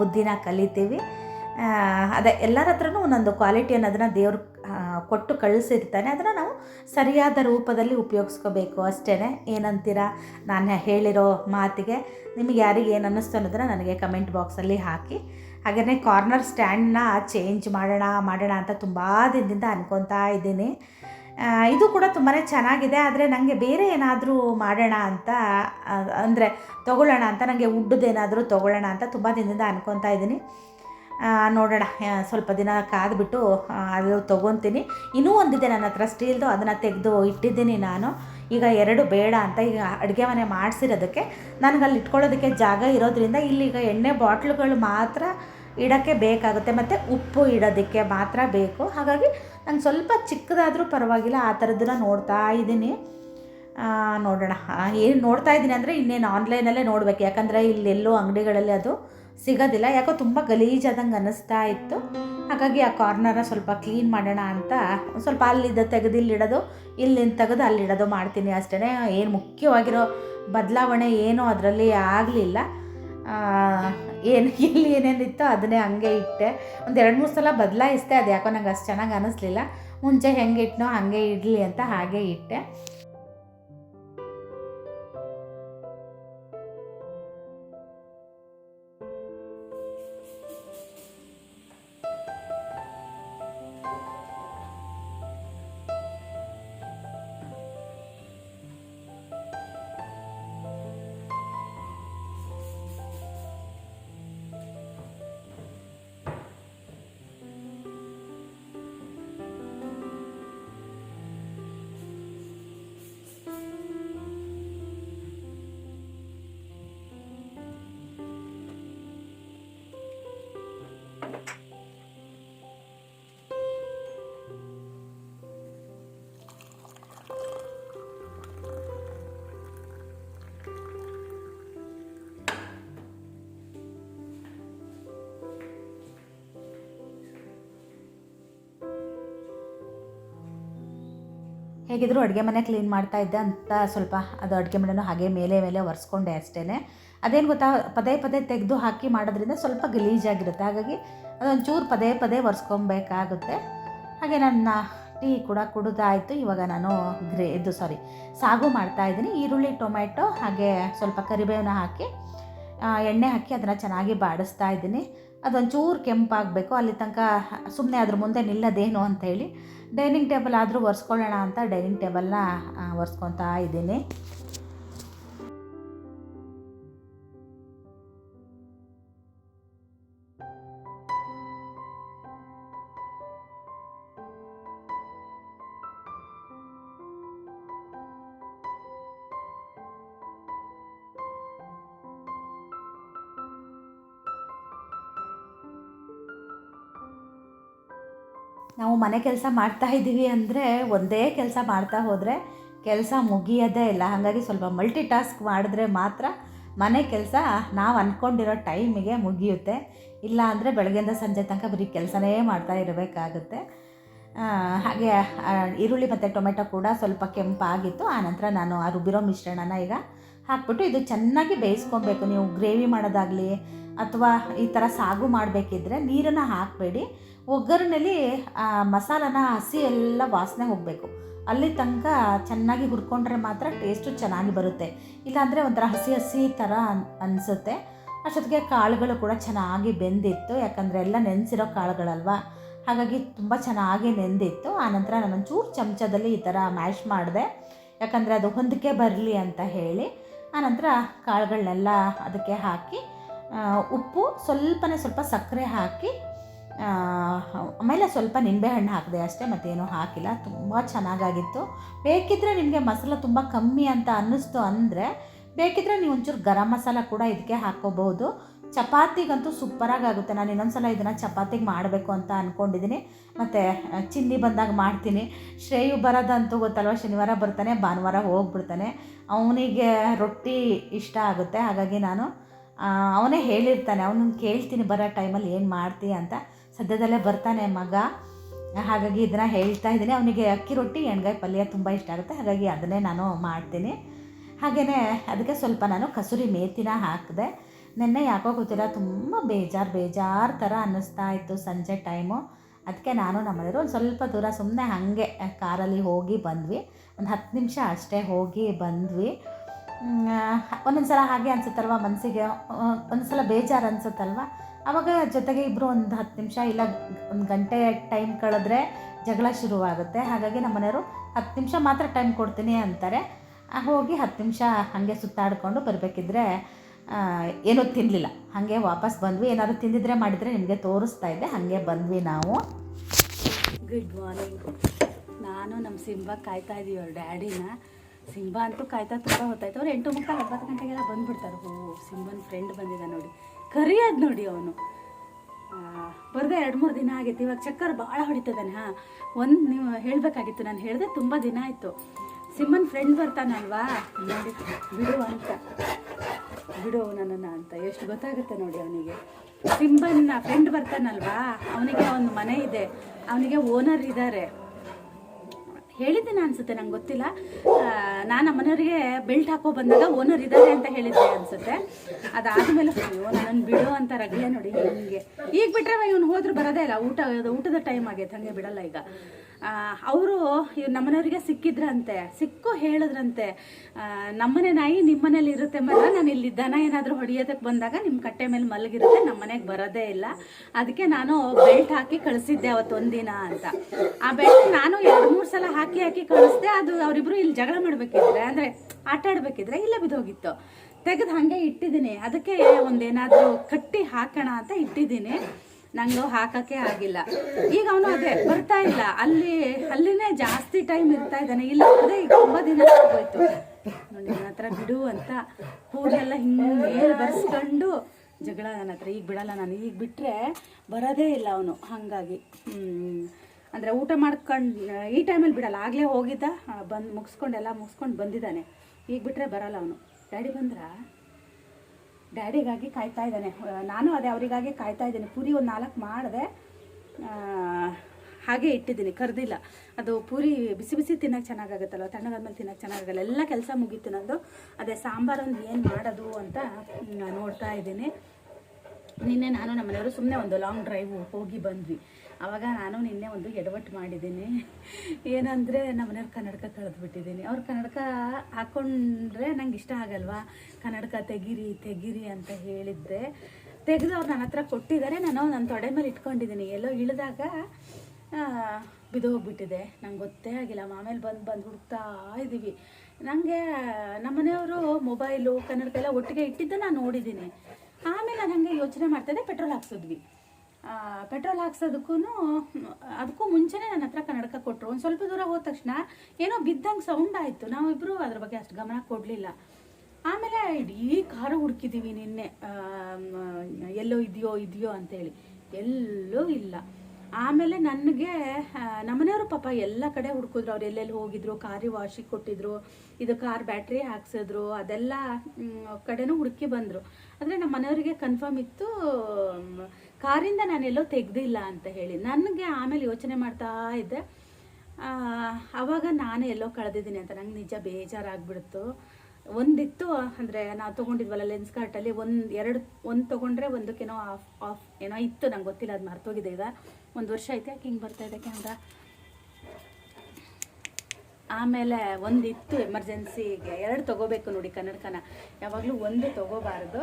ಬುದ್ಧಿನ ಕಲಿತೀವಿ. ಅದೇ ಎಲ್ಲರ ಹತ್ರನೂ ಒಂದೊಂದು ಕ್ವಾಲಿಟಿ ಅನ್ನೋದನ್ನ ದೇವ್ರು ಕೊಟ್ಟು ಕಳಿಸಿರ್ತಾನೆ ಅದನ್ನು ನಾವು ಸರಿಯಾದ ರೂಪದಲ್ಲಿ ಉಪಯೋಗಿಸ್ಕೋಬೇಕು. ಅಷ್ಟೇ ಏನಂತೀರಾ? ನಾನು ಹೇಳಿರೋ ಮಾತಿಗೆ ನಿಮಗೆ ಯಾರಿಗೆ ಏನು ಅನ್ನಿಸ್ತು ಅನ್ನೋದನ್ನ ನನಗೆ ಕಮೆಂಟ್ ಬಾಕ್ಸಲ್ಲಿ ಹಾಕಿ. ಹಾಗೆಯೇ ಕಾರ್ನರ್ ಸ್ಟ್ಯಾಂಡ್ನ ಚೇಂಜ್ ಮಾಡೋಣ ಮಾಡೋಣ ಅಂತ ತುಂಬ ದಿನದಿಂದ ಅನ್ಕೊತಾ ಇದ್ದೀನಿ. ಇದು ಕೂಡ ತುಂಬಾ ಚೆನ್ನಾಗಿದೆ, ಆದರೆ ನನಗೆ ಬೇರೆ ಏನಾದರೂ ಮಾಡೋಣ ಅಂತ ಅಂದರೆ ತೊಗೊಳ್ಳೋಣ ಅಂತ ನನಗೆ ಉಡ್ಡದೇನಾದರೂ ತೊಗೊಳ್ಳೋಣ ಅಂತ ತುಂಬ ದಿನದಿಂದ ಅನ್ಕೊತಾ ಇದ್ದೀನಿ. ನೋಡೋಣ ಸ್ವಲ್ಪ ದಿನ ಕಾದ್ಬಿಟ್ಟು ಅದು ತೊಗೊತೀನಿ. ಇನ್ನೂ ಒಂದಿದೆ ನನ್ನ ಹತ್ರ ಸ್ಟೀಲ್ದು, ಅದನ್ನು ತೆಗೆದು ಇಟ್ಟಿದ್ದೀನಿ ನಾನು. ಈಗ ಎರಡು ಬೇಡ ಅಂತ ಈಗ ಅಡುಗೆ ಮನೆ ಮಾಡಿಸಿರೋದಕ್ಕೆ ನನಗೆ ಅಲ್ಲಿ ಇಟ್ಕೊಳ್ಳೋದಕ್ಕೆ ಜಾಗ ಇರೋದ್ರಿಂದ ಇಲ್ಲೀಗ ಎಣ್ಣೆ ಬಾಟ್ಲುಗಳು ಮಾತ್ರ ಇಡೋಕ್ಕೆ ಬೇಕಾಗುತ್ತೆ, ಮತ್ತು ಉಪ್ಪು ಇಡೋದಕ್ಕೆ ಮಾತ್ರ ಬೇಕು. ಹಾಗಾಗಿ ನಾನು ಸ್ವಲ್ಪ ಚಿಕ್ಕದಾದರೂ ಪರವಾಗಿಲ್ಲ, ಆ ಥರದ್ದನ್ನ ನೋಡ್ತಾ ಇದ್ದೀನಿ. ನೋಡೋಣ. ಏನು ನೋಡ್ತಾ ಇದ್ದೀನಿ ಅಂದರೆ ಇನ್ನೇನು ಆನ್ಲೈನಲ್ಲೇ ನೋಡಬೇಕು. ಯಾಕಂದರೆ ಇಲ್ಲೆಲ್ಲೋ ಅಂಗಡಿಗಳಲ್ಲಿ ಅದು ಸಿಗೋದಿಲ್ಲ. ಯಾಕೋ ತುಂಬ ಗಲೀಜಾದಂಗೆ ಅನ್ನಿಸ್ತಾ ಇತ್ತು. ಹಾಗಾಗಿ ಆ ಕಾರ್ನರ ಸ್ವಲ್ಪ ಕ್ಲೀನ್ ಮಾಡೋಣ ಅಂತ ಸ್ವಲ್ಪ ಅಲ್ಲಿದ್ದ ತೆಗೆದು ಇಲ್ಲಿಡೋದು ಇಲ್ಲಿಂದ ತೆಗೆದು ಅಲ್ಲಿಡೋದು ಮಾಡ್ತೀನಿ ಅಷ್ಟೇ ಏನು ಮುಖ್ಯವಾಗಿರೋ ಬದಲಾವಣೆ ಏನೂ ಅದರಲ್ಲಿ ಆಗಲಿಲ್ಲ. ಏನು ಇಲ್ಲಿ ಏನೇನಿತ್ತೋ ಅದನ್ನೇ ಹಂಗೆ ಇಟ್ಟೆ. ಒಂದು ಎರಡು ಮೂರು ಸಲ ಬದಲಾಯಿಸಿದೆ ಅದು ಯಾಕೋ ನಂಗೆ ಅಷ್ಟು ಚೆನ್ನಾಗಿ ಅನ್ನಿಸ್ಲಿಲ್ಲ ಮುಂಚೆ ಹೆಂಗೆ ಇಟ್ಟನೋ ಹಾಗೆ ಇಡಲಿ ಅಂತ ಹಾಗೆ ಇಟ್ಟೆ. ಹೇಗಿದ್ರು ಅಡುಗೆ ಮನೆ ಕ್ಲೀನ್ ಮಾಡ್ತಾ ಇದ್ದೆ ಅಂತ ಸ್ವಲ್ಪ ಅದು ಅಡುಗೆ ಮನೆಯೂ ಹಾಗೆ ಮೇಲೆ ಮೇಲೆ ಒರೆಸ್ಕೊಂಡೆ ಅಷ್ಟೇ ಅದೇನು ಗೊತ್ತಾ, ಪದೇ ಪದೇ ತೆಗೆದು ಹಾಕಿ ಮಾಡೋದ್ರಿಂದ ಸ್ವಲ್ಪ ಗಲೀಜಾಗಿರುತ್ತೆ. ಹಾಗಾಗಿ ಅದೊಂಚೂರು ಪದೇ ಪದೇ ಒರೆಸ್ಕೊಬೇಕಾಗುತ್ತೆ. ಹಾಗೆ ನನ್ನ ಟೀ ಕೂಡ ಕುಡಿದಾಯಿತು. ಇವಾಗ ನಾನು ಗ್ರೇ, ಇದು ಸಾರಿ ಸಾಗು ಮಾಡ್ತಾ ಇದ್ದೀನಿ. ಈರುಳ್ಳಿ ಟೊಮೆಟೊ ಹಾಗೆ ಸ್ವಲ್ಪ ಕರಿಬೇವನ್ನ ಹಾಕಿ ಎಣ್ಣೆ ಹಾಕಿ ಅದನ್ನು ಚೆನ್ನಾಗಿ ಬಾಡಿಸ್ತಾ ಇದ್ದೀನಿ. ಅದೊಂಚೂರು ಕೆಂಪಾಗಬೇಕು, ಅಲ್ಲಿ ತನಕ ಸುಮ್ಮನೆ ಅದ್ರ ಮುಂದೆ ನಿಲ್ಲದೇನು ಅಂತೇಳಿ ಡೈನಿಂಗ್ ಟೇಬಲ್ ಆದರೂ ಒರೆಸ್ಕೊಳ್ಳೋಣ ಅಂತ ಡೈನಿಂಗ್ ಟೇಬಲ್ನ ಒರೆಸ್ಕೊತಾ ಇದ್ದೀನಿ. ನಾವು ಮನೆ ಕೆಲಸ ಮಾಡ್ತಾ ಇದ್ದೀವಿ ಅಂದರೆ ಒಂದೇ ಕೆಲಸ ಮಾಡ್ತಾ ಹೋದರೆ ಕೆಲಸ ಮುಗಿಯೋದೇ ಇಲ್ಲ. ಹಾಗಾಗಿ ಸ್ವಲ್ಪ ಮಲ್ಟಿ ಟಾಸ್ಕ್ ಮಾಡಿದ್ರೆ ಮಾತ್ರ ಮನೆ ಕೆಲಸ ನಾವು ಅಂದ್ಕೊಂಡಿರೋ ಟೈಮಿಗೆ ಮುಗಿಯುತ್ತೆ. ಇಲ್ಲ ಅಂದರೆ ಬೆಳಗ್ಗೆಯಿಂದ ಸಂಜೆ ತನಕ ಬರೀ ಕೆಲಸನೇ ಮಾಡ್ತಾ ಇರಬೇಕಾಗುತ್ತೆ. ಹಾಗೆ ಈರುಳ್ಳಿ ಮತ್ತು ಟೊಮೆಟೊ ಕೂಡ ಸ್ವಲ್ಪ ಕೆಂಪಾಗಿತ್ತು. ಆನಂತರ ನಾನು ಆ ರುಬ್ಬಿರೋ ಮಿಶ್ರಣನ ಈಗ ಹಾಕ್ಬಿಟ್ಟು ಇದು ಚೆನ್ನಾಗಿ ಬೇಯಿಸ್ಕೊಬೇಕು. ನೀವು ಗ್ರೇವಿ ಮಾಡೋದಾಗಲಿ ಅಥವಾ ಈ ಥರ ಸಾಗು ಮಾಡಬೇಕಿದ್ರೆ ನೀರನ್ನು ಹಾಕಬೇಡಿ. ಒಗ್ಗರಣೆಲಿ, ಆ, ಮಸಾಲನ ಹಸಿ ಎಲ್ಲ ವಾಸನೆ ಹೋಗಬೇಕು. ಅಲ್ಲಿ ತನಕ ಚೆನ್ನಾಗಿ ಹುರ್ಕೊಂಡ್ರೆ ಮಾತ್ರ ಟೇಸ್ಟು ಚೆನ್ನಾಗಿ ಬರುತ್ತೆ. ಇಲ್ಲಾಂದರೆ ಒಂಥರ ಹಸಿ ಹಸಿ ಥರ ಅನ್, ಅನಿಸುತ್ತೆ. ಅಷ್ಟೊತ್ತಿಗೆ ಕಾಳುಗಳು ಕೂಡ ಚೆನ್ನಾಗಿ ಬೆಂದಿತ್ತು. ಯಾಕಂದರೆ ಎಲ್ಲ ನೆನೆಸಿರೋ ಕಾಳುಗಳಲ್ವಾ? ಹಾಗಾಗಿ ತುಂಬ ಚೆನ್ನಾಗಿ ನೆಂದಿತ್ತು. ಆನಂತರ ನಾನು ಒಂಚೂರು ಚಮಚದಲ್ಲಿ ಈ ಥರ ಮ್ಯಾಶ್ ಮಾಡಿದೆ. ಯಾಕಂದರೆ ಅದು ಹೊಂದಿಕೆ ಬರಲಿ ಅಂತ ಹೇಳಿ. ಆನಂತರ ಕಾಳುಗಳನ್ನೆಲ್ಲ ಅದಕ್ಕೆ ಹಾಕಿ ಉಪ್ಪು ಸ್ವಲ್ಪನೇ ಸ್ವಲ್ಪ ಸಕ್ಕರೆ ಹಾಕಿ ಆಮೇಲೆ ಸ್ವಲ್ಪ ನಿಂಬೆಹಣ್ಣು ಹಾಕಿದೆ ಅಷ್ಟೇ, ಮತ್ತೇನೂ ಹಾಕಿಲ್ಲ. ತುಂಬ ಚೆನ್ನಾಗಾಗಿತ್ತು. ಬೇಕಿದ್ದರೆ ನಿಮಗೆ ಮಸಾಲ ತುಂಬ ಕಮ್ಮಿ ಅಂತ ಅನ್ನಿಸ್ತು ಅಂದರೆ ಬೇಕಿದ್ದರೆ ನೀವು ಒಂಚೂರು ಗರಂ ಮಸಾಲ ಕೂಡ ಇದಕ್ಕೆ ಹಾಕ್ಕೋಬಹುದು. ಚಪಾತಿಗಂತೂ ಸೂಪರಾಗಿ ಆಗುತ್ತೆ ನಾನು ಇನ್ನೊಂದ್ಸಲ ಇದನ್ನು ಚಪಾತಿಗೆ ಮಾಡಬೇಕು ಅಂತ ಅಂದ್ಕೊಂಡಿದ್ದೀನಿ ಮತ್ತು ಚಿನ್ನಿ ಬಂದಾಗ ಮಾಡ್ತೀನಿ. ಶ್ರೇಯು ಬರೋದಂತೂ ಗೊತ್ತಲ್ವ? ಶನಿವಾರ ಬರ್ತಾನೆ, ಭಾನುವಾರ ಹೋಗ್ಬಿಡ್ತಾನೆ. ಅವನಿಗೆ ರೊಟ್ಟಿ ಇಷ್ಟ ಆಗುತ್ತೆ. ಹಾಗಾಗಿ ನಾನು ಅವನೇ ಹೇಳಿರ್ತಾನೆ. ಅವನನ್ನು ಕೇಳ್ತೀನಿ, ಬರೋ ಟೈಮಲ್ಲಿ ಏನು ಮಾಡ್ತೀಯ ಅಂತ. ಸದ್ಯದಲ್ಲೇ ಬರ್ತಾನೆ ಮಗ. ಹಾಗಾಗಿ ಇದನ್ನು ಹೇಳ್ತಾ ಇದ್ದೀನಿ. ಅವನಿಗೆ ಅಕ್ಕಿ ರೊಟ್ಟಿ, ಎಣ್ಗಾಯಿ ಪಲ್ಯ ತುಂಬ ಇಷ್ಟ ಆಗುತ್ತೆ. ಹಾಗಾಗಿ ಅದನ್ನೇ ನಾನು ಮಾಡ್ತೀನಿ. ಹಾಗೆಯೇ ಅದಕ್ಕೆ ಸ್ವಲ್ಪ ನಾನು ಕಸೂರಿ ಮೇತಿನ ಹಾಕಿದೆ. ನೆನ್ನೆ ಯಾಕೋ ಗೊತ್ತಿಲ್ಲ, ತುಂಬ ಬೇಜಾರು ಬೇಜಾರು ಥರ ಅನ್ನಿಸ್ತಾ ಇತ್ತು ಸಂಜೆ ಟೈಮು. ಅದಕ್ಕೆ ನಾನು ನಮ್ಮನೆಯವರು ಒಂದು ಸ್ವಲ್ಪ ದೂರ ಸುಮ್ಮನೆ ಹಾಗೆ ಕಾರಲ್ಲಿ ಹೋಗಿ ಬಂದ್ವಿ. ಒಂದು ಹತ್ತು ನಿಮಿಷ ಅಷ್ಟೇ ಹೋಗಿ ಬಂದ್ವಿ. ಒಂದೊಂದು ಸಲ ಹಾಗೆ ಅನಿಸುತ್ತಲ್ವ ಮನಸ್ಸಿಗೆ ಒಂದು ಸಲ ಬೇಜಾರು ಅನ್ಸುತ್ತಲ್ವ? ಆವಾಗ ಜೊತೆಗೆ ಇಬ್ಬರು ಒಂದು ಹತ್ತು ನಿಮಿಷ ಇಲ್ಲ ಒಂದು ಗಂಟೆ ಟೈಮ್ ಕಳೆದ್ರೆ ಜಗಳ ಶುರುವಾಗುತ್ತೆ. ಹಾಗಾಗಿ ನಮ್ಮ ಮನೆಯವರು ಹತ್ತು ನಿಮಿಷ ಮಾತ್ರ ಟೈಮ್ ಕೊಡ್ತೀನಿ ಅಂತಾರೆ. ಹೋಗಿ ಹತ್ತು ನಿಮಿಷ ಹಾಗೆ ಸುತ್ತಾಡಿಕೊಂಡು ಬರಬೇಕಿದ್ರೆ ಏನೂ ತಿನ್ನಲಿಲ್ಲ ಹಾಗೆ ವಾಪಸ್ ಬಂದ್ವಿ. ಏನಾದರೂ ತಿಂದಿದ್ರೆ ಮಾಡಿದರೆ ನಿಮಗೆ ತೋರಿಸ್ತಾ ಇದ್ದೆ. ಹಾಗೆ ಬಂದ್ವಿ ನಾವು. ಗುಡ್ ಮಾರ್ನಿಂಗ್ ನಾನು ನಮ್ಮ ಸಿಂಬಾ ಕಾಯ್ತಾ ಇದ್ದೀವಿ ಅವ್ರ ಡ್ಯಾಡಿನ. ಸಿಂಬಾ ಅಂತೂ ಕಾಯ್ತಾ ತುಂಬ ಹೊತ್ತಾಯ್ತು. ಅವ್ರು ಎಂಟು ಮುಕ್ಕಾಲು ಒಂಬತ್ತು ಗಂಟೆಗೆಲ್ಲ ಬಂದುಬಿಡ್ತಾರೆ. ಓ, ಸಿಂಬನ್ ಫ್ರೆಂಡ್ ಬಂದಿದೆ ನೋಡಿ. ಕರಿಯೋದು ನೋಡಿ ಅವನು. ಬರ್ದೆ ಎರಡು ಮೂರು ದಿನ ಆಗೈತೆ, ಇವಾಗ ಚಕ್ಕರ್ ಭಾಳ ಹೊಡಿತದಾನೆ, ಹಾಂ? ಒಂದು ನೀವು ಹೇಳಬೇಕಾಗಿತ್ತು, ನಾನು ಹೇಳಿದೆ ತುಂಬ ದಿನ ಆಯಿತು. ಸಿಮ್ಮನ್ ಫ್ರೆಂಡ್ ಬರ್ತಾನಲ್ವಾ? ನೋಡಿ, ಬಿಡು ಅಂತ. ಬಿಡು ನನ್ನನ್ನು ಅಂತ. ಎಷ್ಟು ಗೊತ್ತಾಗುತ್ತೆ ನೋಡಿ ಅವನಿಗೆ. ಸಿಂಬನ್ನ ಫ್ರೆಂಡ್ ಬರ್ತಾನಲ್ವಾ? ಅವನಿಗೆ ಒಂದು ಮನೆ ಇದೆ. ಅವನಿಗೆ ಓನರ್ ಇದ್ದಾರೆ ಹೇಳಿದ್ದೇನೆ ಅನ್ಸುತ್ತೆ, ನಂಗೆ ಗೊತ್ತಿಲ್ಲ. ನಾನು ಮನೆಯವರಿಗೆ ಬೆಲ್ಟ್ ಹಾಕೋ ಬಂದಾಗ ಓನರ್ ಇದ್ದಾರೆ ಅಂತ ಹೇಳಿದ್ದೆ ಅನ್ಸುತ್ತೆ. ಅದಾದ್ಮೇಲೆ ಅಯ್ಯೋ ನಾನು ಬಿಡು ಅಂತ ರಗಳೆ ನೋಡಿ ಹಿಂಗೆ ಈಗ ಬಿಟ್ರೆ ಇವನು ಹೋದ್ರು ಬರೋದೇ ಇಲ್ಲ. ಊಟ ಊಟದ ಟೈಮ್ ಆಗೈತೆ, ಹಂಗೆ ಬಿಡಲ್ಲ ಈಗ. ಅವರು ನಮ್ಮನೆಯವರಿಗೆ ಸಿಕ್ಕಿದ್ರಂತೆ, ಸಿಕ್ಕು ಹೇಳಿದ್ರಂತೆ. ನಮ್ಮನೆ ನಾಯಿ ನಿಮ್ಮನೇಲಿ ಇರುತ್ತೆ ಮರ ನಾನು ಇಲ್ಲಿ ದನ ಏನಾದರೂ ಹೊಡಿಯೋದಕ್ಕೆ ಬಂದಾಗ ನಿಮ್ಮ ಕಟ್ಟೆ ಮೇಲೆ ಮಲಗಿರುತ್ತೆ ನಮ್ಮ ಮನೆಗೆ ಬರೋದೇ ಇಲ್ಲ. ಅದಕ್ಕೆ ನಾನು ಬೆಲ್ಟ್ ಹಾಕಿ ಕಳಿಸಿದ್ದೆ ಅವತ್ತು ಒಂದಿನ ಅಂತ. ಆ ಬೆಲ್ಟ್ ನಾನು ಎರಡು ಮೂರು ಸಲ ಹಾಕಿ ಹಾಕಿ ಕಳಿಸ್ದೆ, ಅದು ಅವರಿಬ್ರು ಇಲ್ಲಿ ಜಗಳ ಮಾಡಬೇಕಿದ್ರೆ, ಅಂದರೆ ಆಟ ಆಡಬೇಕಿದ್ರೆ ಇಲ್ಲ ಬಿದ್ದೋಗಿತ್ತು. ತೆಗೆದು ಹಾಗೆ ಇಟ್ಟಿದ್ದೀನಿ. ಅದಕ್ಕೆ ಒಂದೇನಾದರೂ ಕಟ್ಟಿ ಹಾಕೋಣ ಅಂತ ಇಟ್ಟಿದ್ದೀನಿ. ನಂಗೆ ಹಾಕಕ್ಕೆ ಆಗಿಲ್ಲ. ಈಗ ಅವನು ಅದೇ, ಬರ್ತಾ ಇಲ್ಲ. ಅಲ್ಲಿ, ಅಲ್ಲಿನೇ ಜಾಸ್ತಿ ಟೈಮ್ ಇರ್ತಾ ಇದ್ದಾನೆ. ಇಲ್ಲ, ಅದೇ ಈಗ ತುಂಬ ದಿನ ಆಗೋಯ್ತು. ನೋಡಿ, ನನ್ನ ಹತ್ರ ಬಿಡು ಅಂತ ಹೂಗೆಲ್ಲ ಹಿಂಗೆ ಮೇಲೆ ಬರ್ಸ್ಕೊಂಡು ಜಗಳ ನನ್ನ ಹತ್ರ. ಈಗ ಬಿಡಲ್ಲ ನಾನು. ಈಗ ಬಿಟ್ಟರೆ ಬರೋದೇ ಇಲ್ಲ ಅವನು. ಹಾಗಾಗಿ ಅಂದರೆ ಊಟ ಮಾಡ್ಕೊಂಡು, ಈ ಟೈಮಲ್ಲಿ ಬಿಡಲ್ಲ. ಆಗಲೇ ಹೋಗಿದ್ದ, ಬಂದು ಮುಗಿಸ್ಕೊಂಡೆಲ್ಲ ಮುಗಿಸ್ಕೊಂಡು ಬಂದಿದ್ದಾನೆ. ಈಗ ಬಿಟ್ಟರೆ ಬರಲ್ಲ ಅವನು. ಡ್ಯಾಡಿ ಬಂದ್ರಾ? ಡ್ಯಾಡಿಗಾಗಿ ಕಾಯ್ತಾ ಇದ್ದಾನೆ. ನಾನು ಅದೇ ಅವರಿಗಾಗಿ ಕಾಯ್ತಾ ಇದ್ದೀನಿ. ಪೂರಿ ಒಂದು ನಾಲ್ಕು ಮಾಡಿದೆ. ಹಾಗೆ ಇಟ್ಟಿದ್ದೀನಿ, ಕರೆದಿಲ್ಲ. ಅದು ಪೂರಿ ಬಿಸಿ ಬಿಸಿ ತಿನ್ನೋಕೆ ತಣ್ಣಗಾದ ತಣ್ಣಗಾದ್ಮೇಲೆ ತಿನ್ನೋಕ್ಕೆ ಚೆನ್ನಾಗಾಗಲ್ಲ. ಎಲ್ಲ ಕೆಲಸ ಮುಗೀತು ನಂದು. ಅದೇ ಸಾಂಬಾರೊಂದು ಏನು ಮಾಡೋದು ಅಂತ ನೋಡ್ತಾ ಇದ್ದೀನಿ. ನಿನ್ನೆ ನಾನು ನಮ್ಮ ಮನೆಯವರು ಸುಮ್ಮನೆ ಒಂದು ಲಾಂಗ್ ಡ್ರೈವ್ ಹೋಗಿ ಬಂದ್ವಿ. ಆವಾಗ ನಾನು ನಿನ್ನೆ ಒಂದು ಎಡವಟ್ಟು ಮಾಡಿದ್ದೀನಿ. ಏನಂದರೆ ನಮ್ಮ ಮನೆಯವ್ರು ಕನ್ನಡಕ ಕಳೆದ್ಬಿಟ್ಟಿದ್ದೀನಿ ಅವ್ರು ಕನ್ನಡಕ ಹಾಕ್ಕೊಂಡ್ರೆ ನಂಗೆ ಇಷ್ಟ ಆಗಲ್ವಾ? ಕನ್ನಡಕ ತೆಗಿರಿ ತೆಗಿರಿ ಅಂತ ಹೇಳಿದ್ದೆ ತೆಗೆದು ಅವ್ರು ನನ್ನ ಹತ್ರ ಕೊಟ್ಟಿದ್ದಾರೆ. ನಾನು ನನ್ನ ತೊಡೆ ಮೇಲೆ ಇಟ್ಕೊಂಡಿದ್ದೀನಿ. ಎಲ್ಲೋ ಇಳಿದಾಗ ಬಿದ್ದೋಗ್ಬಿಟ್ಟಿದೆ ನಂಗೆ ಗೊತ್ತೇ ಆಗಿಲ್ಲ. ಆಮೇಲೆ ಬಂದು ಬಂದು ಹುಡುಕ್ತಾ ಇದ್ದೀವಿ ನನಗೆ ನಮ್ಮನೆಯವರು ಮೊಬೈಲು ಕನ್ನಡಕ ಎಲ್ಲ ಒಟ್ಟಿಗೆ ಇಟ್ಟಿದ್ದು ನಾನು ನೋಡಿದ್ದೀನಿ. ಆಮೇಲೆ ನಾನು ಹಂಗೆ ಯೋಚನೆ ಮಾಡ್ತಾಯಿದ್ದೆ ಪೆಟ್ರೋಲ್ ಹಾಕ್ಸಿದ್ವಿ. ಪೆಟ್ರೋಲ್ ಹಾಕ್ಸೋದಕ್ಕೂ, ಅದಕ್ಕೂ ಮುಂಚೆನೇ ನನ್ನ ಹತ್ರ ಕನ್ನಡಕ ಕೊಟ್ಟರು ಒಂದು ಸ್ವಲ್ಪ ದೂರ ಹೋದ ತಕ್ಷಣ ಏನೋ ಬಿದ್ದಂಗೆ ಸೌಂಡ್ ಆಯಿತು. ನಾವಿಬ್ಬರು ಅದ್ರ ಬಗ್ಗೆ ಅಷ್ಟು ಗಮನ ಕೊಡಲಿಲ್ಲ. ಆಮೇಲೆ ಇಡೀ ಕಾರು ಹುಡುಕಿದ್ದೀವಿ ನಿನ್ನೆ. ಎಲ್ಲೋ ಇದೆಯೋ ಇದೆಯೋ ಅಂತೇಳಿ. ಎಲ್ಲೂ ಇಲ್ಲ. ಆಮೇಲೆ ನನಗೆ ನಮ್ಮನೆಯವರು ಪಾಪ ಎಲ್ಲ ಕಡೆ ಹುಡ್ಕಿದ್ರು. ಅವ್ರು ಎಲ್ಲೆಲ್ಲಿ ಹೋಗಿದ್ರು ಕಾರಿ ವಾಶಿಗೆ ಕೊಟ್ಟಿದ್ರು, ಇದು ಕಾರ್ ಬ್ಯಾಟ್ರಿ ಹಾಕ್ಸಿದ್ರು, ಅದೆಲ್ಲ ಕಡೆನೂ ಹುಡುಕಿ ಬಂದರು. ಆದರೆ ನಮ್ಮ ಮನೆಯವರಿಗೆ ಕನ್ಫರ್ಮ್ ಇತ್ತು ಕಾರಿಂದ ನಾನೆಲ್ಲೋ ತೆಗ್ದಿಲ್ಲ ಅಂತ ಹೇಳಿ. ನನಗೆ ಆಮೇಲೆ ಯೋಚನೆ ಮಾಡ್ತಾ ಇದ್ದೆ. ಆವಾಗ ನಾನು ಎಲ್ಲೋ ಕಳೆದಿದ್ದೀನಿ ಅಂತ. ನಂಗೆ ನಿಜ ಬೇಜಾರಾಗ್ಬಿಡ್ತು. ಒಂದಿತ್ತು, ಅಂದರೆ ನಾವು ತೊಗೊಂಡಿದ್ವಲ್ಲ ಲೆನ್ಸ್ ಕಾರ್ಟಲ್ಲಿ ಒಂದು, ಎರಡು, ಒಂದು ತೊಗೊಂಡ್ರೆ ಒಂದಕ್ಕೇನೋ ಆಫ್ ಆಫ್ ಏನೋ ಇತ್ತು. ನಂಗೆ ಗೊತ್ತಿಲ್ಲ, ಅದು ಮರ್ತೋಗಿದೆ ಈಗ. ಒಂದು ವರ್ಷ ಐತೆ, ಯಾಕೆ ಹಿಂಗೆ ಬರ್ತಾ ಇದೆ ಕ್ಯಾಮ್ರಾ ಆಮೇಲೆ ಒಂದಿತ್ತು ಎಮರ್ಜೆನ್ಸಿಗೆ, ಎರಡು ತೊಗೋಬೇಕು ನೋಡಿ ಕನ್ನಡಕನ. ಯಾವಾಗಲೂ ಒಂದು ತೊಗೋಬಾರ್ದು.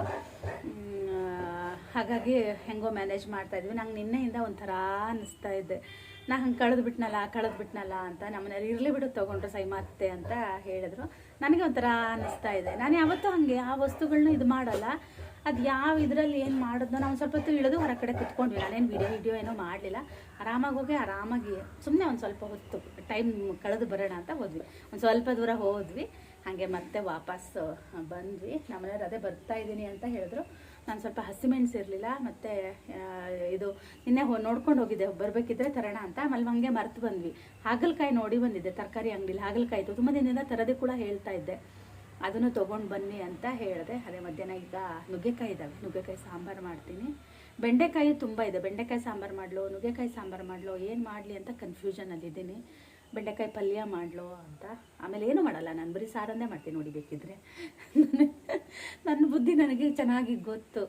ಹಾಗಾಗಿ ಹೆಂಗೋ ಮ್ಯಾನೇಜ್ ಮಾಡ್ತಾ ಇದ್ವಿ. ನಂಗೆ ನಿನ್ನೆಯಿಂದ ಒಂಥರ ಅನ್ನಿಸ್ತಾ ಇದ್ದೆ. ನಾ ಹಂಗೆ ಕಳೆದು ಬಿಟ್ನಲ್ಲ ಕಳೆದು ಬಿಟ್ನಲ್ಲ ಅಂತ. ನಮ್ಮನೇಲಿ ಇರಲಿ ಬಿಡು ತೊಗೊಂಡ್ರು ಸೈಮಾತ್ತೆ ಅಂತ ಹೇಳಿದ್ರು. ನನಗೆ ಒಂಥರ ಅನ್ನಿಸ್ತಾ ಇದೆ. ನಾನು ಯಾವತ್ತೂ ಹಾಗೆ, ಆ ವಸ್ತುಗಳನ್ನ ಇದು ಮಾಡಲ್ಲ. ಅದು ಯಾವ ಇದರಲ್ಲಿ ಏನು ಮಾಡೋದು ನಾವು ಸ್ವಲ್ಪ ಹೊತ್ತು ಇಳಿದು ಹೊರ ಕಡೆ ಕುತ್ಕೊಂಡ್ವಿ. ನಾನೇನು ವಿಡಿಯೋ ವಿಡಿಯೋ ಏನೋ ಮಾಡಲಿಲ್ಲ. ಆರಾಮಾಗಿ ಹೋಗಿ, ಆರಾಮಾಗಿ ಸುಮ್ಮನೆ ಒಂದು ಸ್ವಲ್ಪ ಹೊತ್ತು ಟೈಮ್ ಕಳೆದು ಬರೋಣ ಅಂತ ಹೋದ್ವಿ. ಒಂದು ಸ್ವಲ್ಪ ದೂರ ಹೋದ್ವಿ. ಹಾಗೆ ಮತ್ತೆ ವಾಪಸ್ ಬಂದ್ವಿ. ನಮ್ಮನೆಯವ್ರು ಅದೇ ಬರ್ತಾ ಇದ್ದೀನಿ ಅಂತ ಹೇಳಿದ್ರು. ನಾನು ಸ್ವಲ್ಪ ಹಸಿಮೆಣಸು ಇರಲಿಲ್ಲ, ಮತ್ತು ಇದು ನಿನ್ನೆ ಹೋ, ನೋಡ್ಕೊಂಡು ಹೋಗಿದ್ದೆ. ಬರಬೇಕಿದ್ರೆ ತರೋಣ ಅಂತ. ಆಮೇಲೆ ಹಂಗೆ ಮರೆತು ಬಂದ್ವಿ. ಹಾಗಲಕಾಯಿ ನೋಡಿ ಬಂದಿದ್ದೆ. ತರಕಾರಿ ಅಂಗಡಿಲಿ ಹಾಗಲಕಾಯಿ ಇತ್ತು. ತುಂಬ ದಿನದಿಂದ ತರೋದೇ ಕೂಡ ಹೇಳ್ತಾ ಇದ್ದೆ. ಅದನ್ನು ತೊಗೊಂಡು ಬನ್ನಿ ಅಂತ ಹೇಳಿದೆ. ಅದೇ ಮಧ್ಯಾಹ್ನ ಈಗ ನುಗ್ಗೆಕಾಯಿ ಇದ್ದಾವೆ ನುಗ್ಗೆಕಾಯಿ ಸಾಂಬಾರು ಮಾಡ್ತೀನಿ. ಬೆಂಡೆಕಾಯಿ ತುಂಬ ಇದೆ. ಬೆಂಡೆಕಾಯಿ ಸಾಂಬಾರು ಮಾಡಲು, ನುಗ್ಗೆಕಾಯಿ ಸಾಂಬಾರು ಮಾಡಲು, ಏನು ಮಾಡಲಿ ಅಂತ ಕನ್ಫ್ಯೂಷನಲ್ಲಿದ್ದೀನಿ ಬೆಂಡೆಕಾಯಿ ಪಲ್ಯ ಮಾಡಲು ಅಂತ. ಆಮೇಲೆ ಏನು ಮಾಡಲ್ಲ, ನಾನು ಬರೀ ಸಾರನ್ನೇ ಮಾಡ್ತೀನಿ ನೋಡಿ ಬೇಕಿದ್ರೆ [laughs] ನನ್ನ ಬುದ್ಧಿ ನನಗೆ ಚೆನ್ನಾಗಿ ಗೊತ್ತು.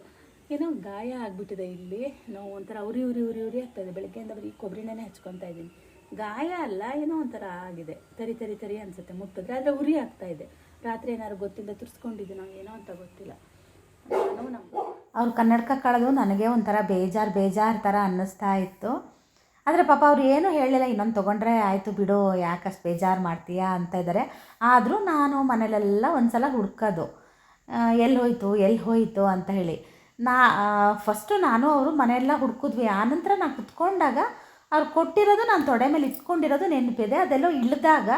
ಏನೋ ಗಾಯ ಆಗಿಬಿಟ್ಟಿದೆ ಇಲ್ಲಿ. ನಾವು ಒಂಥರ ಉರಿ ಉರಿ ಉರಿ ಉರಿ ಆಗ್ತಾಯಿದೆ ಬೆಳಗ್ಗೆಯಿಂದ ಬರೀ ಕೊಬ್ಬರಿನೇ ಹಚ್ಕೊತಾ ಇದ್ದೀನಿ. ಗಾಯ ಅಲ್ಲ, ಏನೋ ಒಂಥರ ಆಗಿದೆ. ತರಿ ತರಿ ತರಿ ಅನಿಸುತ್ತೆ. ಮುಟ್ಟಿದ್ರೆ ಆದರೆ ಉರಿ ಆಗ್ತಾಯಿದೆ ರಾತ್ರಿ ಏನಾದ್ರು ಗೊತ್ತಿಲ್ಲ ನಾವು ಏನೋ ಅಂತ ಗೊತ್ತಿಲ್ಲ. ಅವ್ರು ಕನ್ನಡಕ ಕಳೆದು ನನಗೆ ಒಂಥರ ಬೇಜಾರು ಬೇಜಾರು ಥರ ಅನ್ನಿಸ್ತಾ ಇತ್ತು. ಆದರೆ ಪಾಪ ಅವ್ರು ಏನೂ ಹೇಳಿಲ್ಲ ಇನ್ನೊಂದು ತೊಗೊಂಡ್ರೆ ಆಯಿತು ಬಿಡು ಯಾಕಷ್ಟು ಬೇಜಾರು ಮಾಡ್ತೀಯಾ ಅಂತ ಇದ್ದಾರೆ ಆದರೂ ನಾನು ಮನೇಲೆಲ್ಲ ಒಂದು ಸಲ ಹುಡ್ಕೋದು ಎಲ್ಲಿ ಹೋಯ್ತು ಎಲ್ಲಿ ಹೋಯಿತು ಅಂತ ಹೇಳಿ. ನಾ ಫಸ್ಟು ನಾನು ಅವರು ಮನೆಯೆಲ್ಲ ಹುಡ್ಕಿದ್ವಿ. ಆನಂತರ ನಾನು ಕುತ್ಕೊಂಡಾಗ ಅವ್ರು ಕೊಟ್ಟಿರೋದು ನಾನು ತೊಡೆ ಮೇಲೆ ಇಟ್ಕೊಂಡಿರೋದು ನೆನಪಿದೆ. ಅದೆಲ್ಲೋ ಇಳಿದಾಗ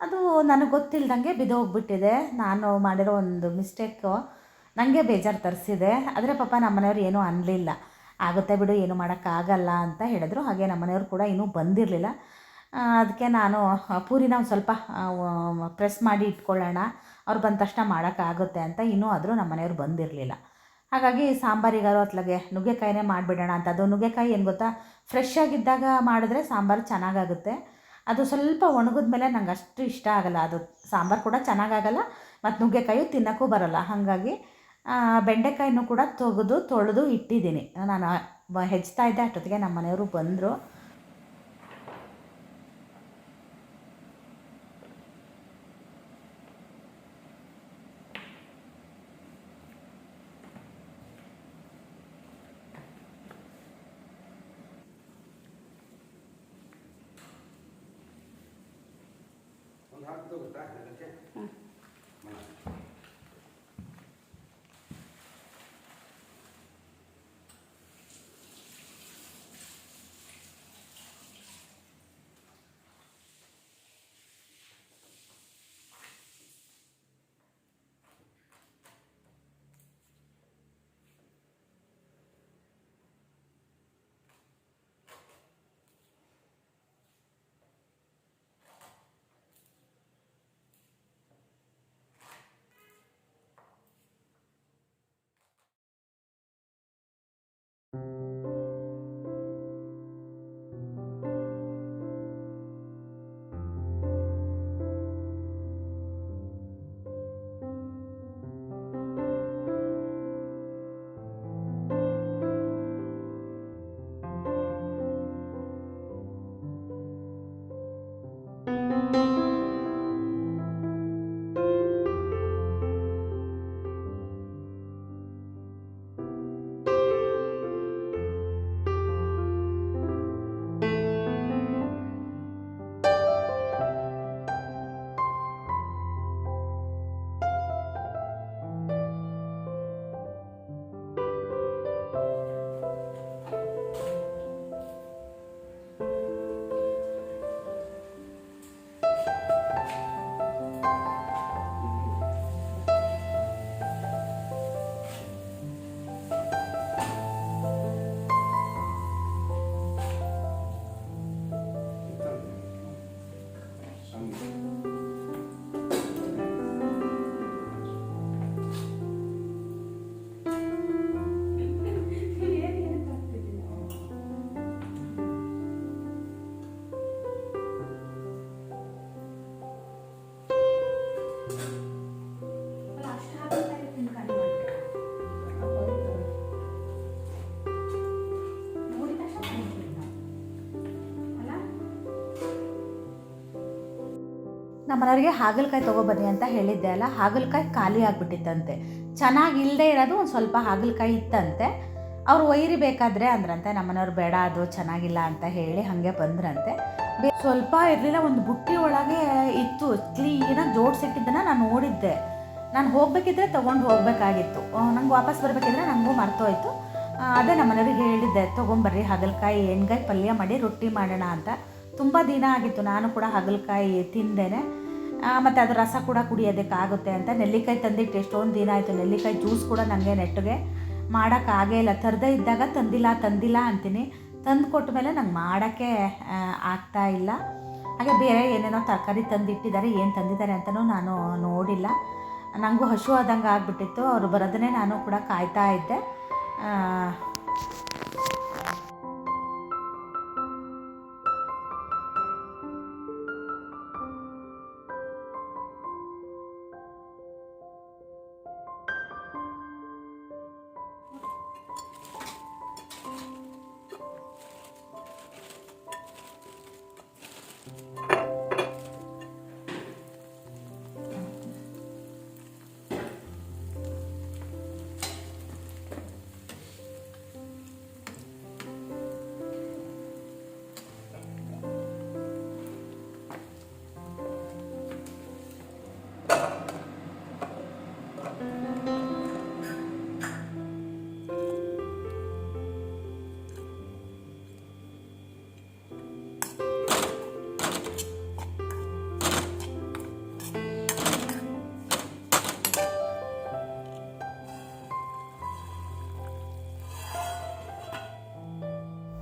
ಅದು ನನಗೆ ಗೊತ್ತಿಲ್ದಂಗೆ ಬಿದ್ದೋಗ್ಬಿಟ್ಟಿದೆ ನಾನು ಮಾಡಿರೋ ಒಂದು ಮಿಸ್ಟೇಕು ನನಗೆ ಬೇಜಾರು ತರಿಸಿದೆ. ಆದರೆ ಪಾಪ ನಮ್ಮನೆಯವ್ರು ಏನೂ ಅನ್ನಲಿಲ್ಲ ಆಗುತ್ತೆ ಬಿಡು, ಏನು ಮಾಡೋಕ್ಕಾಗಲ್ಲ ಅಂತ ಹೇಳಿದ್ರು. ಹಾಗೆ ನಮ್ಮನೆಯವ್ರು ಕೂಡ ಇನ್ನೂ ಬಂದಿರಲಿಲ್ಲ. ಅದಕ್ಕೆ ನಾನು ಪೂರಿನ ಒಂದು ಸ್ವಲ್ಪ ಪ್ರೆಸ್ ಮಾಡಿ ಇಟ್ಕೊಳ್ಳೋಣ. ಅವ್ರು ಬಂದ ತಕ್ಷಣ ಮಾಡೋಕ್ಕಾಗುತ್ತೆ ಅಂತ ಇನ್ನೂ ಆದರೂ ನಮ್ಮನೆಯವ್ರು ಬಂದಿರಲಿಲ್ಲ. ಹಾಗಾಗಿ ಸಾಂಬಾರಿಗಾರು ಅತ್ಲಾಗೆ ನುಗ್ಗೆಕಾಯಿನೇ ಮಾಡಿಬಿಡೋಣ ಅಂತ. ಅದು ನುಗ್ಗೆಕಾಯಿ ಏನು ಗೊತ್ತಾ? ಫ್ರೆಶ್ ಆಗಿದ್ದಾಗ ಮಾಡಿದ್ರೆ ಸಾಂಬಾರು ಚೆನ್ನಾಗಾಗುತ್ತೆ. ಅದು ಸ್ವಲ್ಪ ಒಣಗಿದ ಮೇಲೆ ನಂಗೆ ಅಷ್ಟು ಇಷ್ಟ ಆಗಲ್ಲ. ಅದು ಸಾಂಬಾರು ಕೂಡ ಚೆನ್ನಾಗಾಗಲ್ಲ ಮತ್ತು ನುಗ್ಗೆಕಾಯು ತಿನ್ನೋಕ್ಕೂ ಬರಲ್ಲ. ಹಾಗಾಗಿ ಬೆಂಡೆಕಾಯಿನೂ ಕೂಡ ತೆಗೆದು ತೊಳೆದು ಇಟ್ಟಿದ್ದೀನಿ. ನಾನು ಹೆಚ್ತಾ ಇದ್ದೆ. ಅಷ್ಟೊತ್ತಿಗೆ ನಮ್ಮ ಮನೆಯವರು ಬಂದರು. ನಮ್ಮನೆಯವ್ರಿಗೆ ಹಾಗಲಕಾಯಿ ತೊಗೊಬನ್ನಿ ಅಂತ ಹೇಳಿದ್ದೆ ಅಲ್ಲ, ಹಾಗಲಕಾಯಿ ಖಾಲಿ ಆಗಿಬಿಟ್ಟಿತ್ತಂತೆ. ಚೆನ್ನಾಗಿ ಇಲ್ಲದೆ ಇರೋದು ಒಂದು ಸ್ವಲ್ಪ ಹಾಗಲಕಾಯಿ ಇತ್ತಂತೆ. ಅವ್ರು ಒಯ್ರಿ ಬೇಕಾದರೆ ಅಂದ್ರಂತೆ, ನಮ್ಮನೆಯವ್ರು ಬೇಡ, ಅದು ಚೆನ್ನಾಗಿಲ್ಲ ಅಂತ ಹೇಳಿ ಹಾಗೆ ಬಂದ್ರಂತೆ. ಸ್ವಲ್ಪ ಇರಲಿಲ್ಲ, ಒಂದು ಬುಟ್ಟಿ ಒಳಗೆ ಇತ್ತು ಕ್ಲೀನಾಗಿ ಜೋಡಿಸಿಟ್ಟಿದ್ದನ್ನು ನಾನು ನೋಡಿದ್ದೆ. ನಾನು ಹೋಗಬೇಕಿದ್ರೆ ತೊಗೊಂಡು ಹೋಗಬೇಕಾಗಿತ್ತು. ನಂಗೆ ವಾಪಸ್ ಬರಬೇಕಿದ್ರೆ ನನಗೂ ಮರ್ತೋಯ್ತು. ಅದೇ ನಮ್ಮ ಮನೆಯವ್ರಿಗೆ ಹೇಳಿದ್ದೆ, ತೊಗೊಂಬರ್ರಿ ಹಾಗಲಕಾಯಿ ಎಣ್ಗಾಯಿ ಪಲ್ಯ ಮಾಡಿ ರೊಟ್ಟಿ ಮಾಡೋಣ ಅಂತ. ತುಂಬ ದಿನ ಆಗಿತ್ತು, ನಾನು ಕೂಡ ಹಾಗಲಕಾಯಿ ತಿಂದೇನೆ. ಮತ್ತು ಅದು ರಸ ಕೂಡ ಕುಡಿಯೋದಕ್ಕಾಗುತ್ತೆ ಅಂತ. ನೆಲ್ಲಿಕಾಯಿ ತಂದಿಟ್ಟು ಎಷ್ಟೊಂದು ದಿನ ಆಯಿತು, ನೆಲ್ಲಿಕಾಯಿ ಜ್ಯೂಸ್ ಕೂಡ ನನಗೆ ನೆಟ್ಟಿಗೆ ಮಾಡೋಕ್ಕಾಗೇ ಇಲ್ಲ. ತರದೇ ಇದ್ದಾಗ ತಂದಿಲ್ಲ ತಂದಿಲ್ಲ ಅಂತೀನಿ. ತಂದು ಕೊಟ್ಟ ಮೇಲೆ ನಂಗೆ ಮಾಡೋಕ್ಕೆ ಆಗ್ತಾ ಇಲ್ಲ. ಹಾಗೆ ಬೇರೆ ಏನೇನೋ ತರಕಾರಿ ತಂದಿಟ್ಟಿದ್ದಾರೆ, ಏನು ತಂದಿದ್ದಾರೆ ಅಂತಲೂ ನಾನು ನೋಡಿಲ್ಲ. ನನಗೂ ಹಶು ಆದಂಗೆ ಆಗಿಬಿಟ್ಟಿತ್ತು. ಅವರು ಬರೋದನ್ನೇ ನಾನು ಕೂಡ ಕಾಯ್ತಾ ಇದ್ದೆ.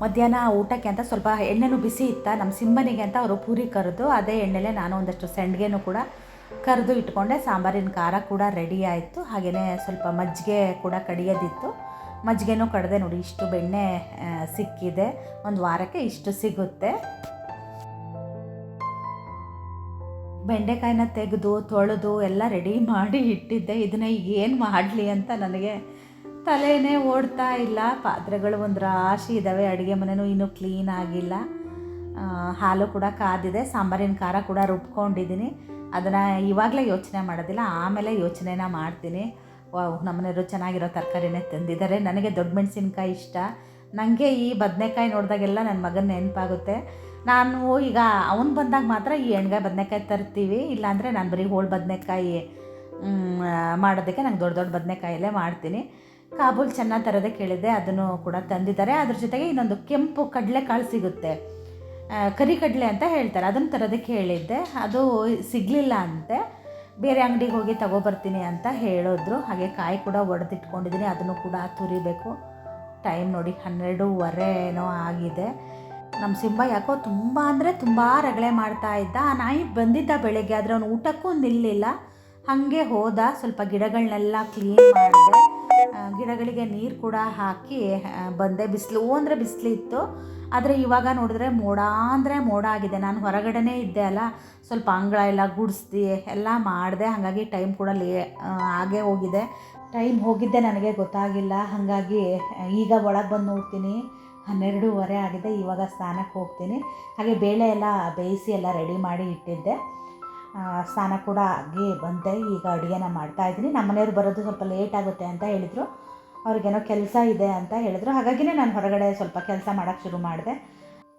ಮಧ್ಯಾಹ್ನ ಊಟಕ್ಕೆ ಅಂತ ಸ್ವಲ್ಪ ಎಣ್ಣೆನೂ ಬಿಸಿ ಇತ್ತ ನಮ್ಮ ಸಿಂಬನಿಗೆ ಅಂತ ಅವರು ಪೂರಿ ಕರೆದು, ಅದೇ ಎಣ್ಣೆಲೆ ನಾನು ಒಂದಷ್ಟು ಸಂಡ್ಗೆನೂ ಕೂಡ ಕರೆದು ಇಟ್ಕೊಂಡೆ. ಸಾಂಬಾರಿನ ಖಾರ ಕೂಡ ರೆಡಿ ಆಯಿತು. ಹಾಗೆಯೇ ಸ್ವಲ್ಪ ಮಜ್ಜಿಗೆ ಕೂಡ ಕಡಿಯೋದಿತ್ತು. ಮಜ್ಜಿಗೆನೂ ಕಡದೆ ನೋಡಿ, ಇಷ್ಟು ಬೆಣ್ಣೆ ಸಿಕ್ಕಿದೆ. ಒಂದು ವಾರಕ್ಕೆ ಇಷ್ಟು ಸಿಗುತ್ತೆ. ಬೆಂಡೆಕಾಯಿನ ತೆಗೆದು ತೊಳೆದು ಎಲ್ಲ ರೆಡಿ ಮಾಡಿ ಇಟ್ಟಿದ್ದೆ ಇದನ್ನ ಈಗ ಏನು ಮಾಡಲಿ ಅಂತ ನನಗೆ ತಲೆನೇ ಓಡ್ತಾ ಇಲ್ಲ. ಪಾತ್ರೆಗಳು ಒಂದು ರಾಶಿ ಇದ್ದಾವೆ ಅಡುಗೆ ಮನೆಯೂ ಇನ್ನೂ ಕ್ಲೀನ್ ಆಗಿಲ್ಲ. ಹಾಲು ಕೂಡ ಕಾದಿದೆ. ಸಾಂಬಾರಿನ ಖಾರ ಕೂಡ ರುಬ್ಕೊಂಡಿದ್ದೀನಿ ಅದನ್ನು ಇವಾಗಲೇ ಯೋಚನೆ ಮಾಡೋದಿಲ್ಲ. ಆಮೇಲೆ ಯೋಚನೆನ ಮಾಡ್ತೀನಿ. ನಮ್ಮನೆಯವರು ಚೆನ್ನಾಗಿರೋ ತರಕಾರಿನೇ ತಂದಿದ್ದಾರೆ. ನನಗೆ ದೊಡ್ಡ ಮೆಣಸಿನ್ಕಾಯಿ ಇಷ್ಟ. ನನಗೆ ಈ ಬದನೆಕಾಯಿ ನೋಡಿದಾಗೆಲ್ಲ ನನ್ನ ಮಗನ ನೆನಪಾಗುತ್ತೆ. ನಾನು ಈಗ ಅವನು ಬಂದಾಗ ಮಾತ್ರ ಈ ಎಣ್ಗಾಯಿ ಬದನೆಕಾಯಿ ತರ್ತೀವಿ. ಇಲ್ಲಾಂದರೆ ನಾನು ಬರೀ ಹೋಳು ಬದನೆಕಾಯಿ ಮಾಡೋದಕ್ಕೆ ನಂಗೆ ದೊಡ್ಡ ದೊಡ್ಡ ಬದನೆಕಾಯಲ್ಲೇ ಮಾಡ್ತೀನಿ. ಕಾಬೂಲ್ ಚೆನ್ನ ತರೋದಕ್ಕೆ ಕೇಳಿದ್ದೆ ಅದನ್ನು ಕೂಡ ತಂದಿದ್ದಾರೆ. ಅದ್ರ ಜೊತೆಗೆ ಇನ್ನೊಂದು ಕೆಂಪು ಕಡಲೆಕಾಳು ಸಿಗುತ್ತೆ. ಆ, ಕರಿ ಕಡಲೆ ಅಂತ ಹೇಳ್ತಾರೆ ಅದನ್ನು ತರೋದಕ್ಕೆ ಹೇಳಿದ್ದೆ ಅದು ಸಿಗಲಿಲ್ಲ ಅಂತೆ. ಬೇರೆ ಅಂಗಡಿಗೆ ಹೋಗಿ ತಗೋಬರ್ತೀನಿ ಅಂತ ಹೇಳಿದ್ರು. ಹಾಗೆ ಕಾಯಿ ಕೂಡ ಒಡೆದಿಟ್ಕೊಂಡಿದ್ದೀನಿ ಅದನ್ನು ಕೂಡ ತುರಿಬೇಕು. ಟೈಮ್ ನೋಡಿ ಹನ್ನೆರಡೂವರೆ ಏನೋ ಆಗಿದೆ. ನಮ್ಮ ಸಿಂಬ ಯಾಕೋ ತುಂಬ ಅಂದರೆ ತುಂಬ ರಗಳೆ ಮಾಡ್ತಾ ಇದ್ದ. ಆ ನಾಯಿ ಬಂದಿದ್ದ ಬೆಳಗ್ಗೆ ಆದರೆ ಅವನು ಊಟಕ್ಕೂ ನಿಲ್ಲಿಲ್ಲ. ಹಾಗೆ ಹೋದ ಸ್ವಲ್ಪ ಗಿಡಗಳನ್ನೆಲ್ಲ ಕ್ಲೀನ್ ಮಾಡಿದೆ. ಗಿಡಗಳಿಗೆ ನೀರು ಕೂಡ ಹಾಕಿ ಬಂದೆ. ಬಿಸಿಲು ಅಂದರೆ ಬಿಸಿಲಿತ್ತು ಆದರೆ ಇವಾಗ ನೋಡಿದ್ರೆ ಮೋಡ ಅಂದರೆ ಮೋಡ ಆಗಿದೆ. ನಾನು ಹೊರಗಡೆನೇ ಇದ್ದೆ ಅಲ್ಲ. ಸ್ವಲ್ಪ ಅಂಗಳ ಎಲ್ಲ ಗುಡಿಸ್ದು, ಎಲ್ಲ ಮಾಡಿದೆ. ಹಾಗಾಗಿ ಟೈಮ್ ಕೂಡ ಲೇ ಹಾಗೆ ಹೋಗಿದೆ. ಟೈಮ್ ಹೋಗಿದ್ದೆ ನನಗೆ, ಗೊತ್ತಾಗಿಲ್ಲ. ಹಾಗಾಗಿ ಈಗ ಒಳಗೆ ಬಂದು ನೋಡ್ತೀನಿ. ಹನ್ನೆರಡೂವರೆ ಆಗಿದೆ. ಇವಾಗ ಸ್ನಾನಕ್ಕೆ ಹೋಗ್ತೀನಿ. ಹಾಗೆ ಬೇಳೆ ಎಲ್ಲ ಬೇಯಿಸಿ ಎಲ್ಲ ರೆಡಿ ಮಾಡಿ ಇಟ್ಟಿದ್ದೆ. ಸ್ನಾನ ಕೂಡ ಆಗಿ ಬಂದೆ. ಈಗ ಅಡುಗೆನ ಮಾಡ್ತಾಯಿದ್ದೀನಿ ನಮ್ಮ ಮನೆಯವ್ರು ಬರೋದು ಸ್ವಲ್ಪ ಲೇಟ್ ಆಗುತ್ತೆ ಅಂತ ಹೇಳಿದರು. ಅವ್ರಿಗೇನೋ ಕೆಲಸ ಇದೆ ಅಂತ ಹೇಳಿದ್ರು. ಹಾಗಾಗಿನೇ ನಾನು ಹೊರಗಡೆ ಸ್ವಲ್ಪ ಕೆಲಸ ಮಾಡೋಕ್ಕೆ ಶುರು ಮಾಡಿದೆ.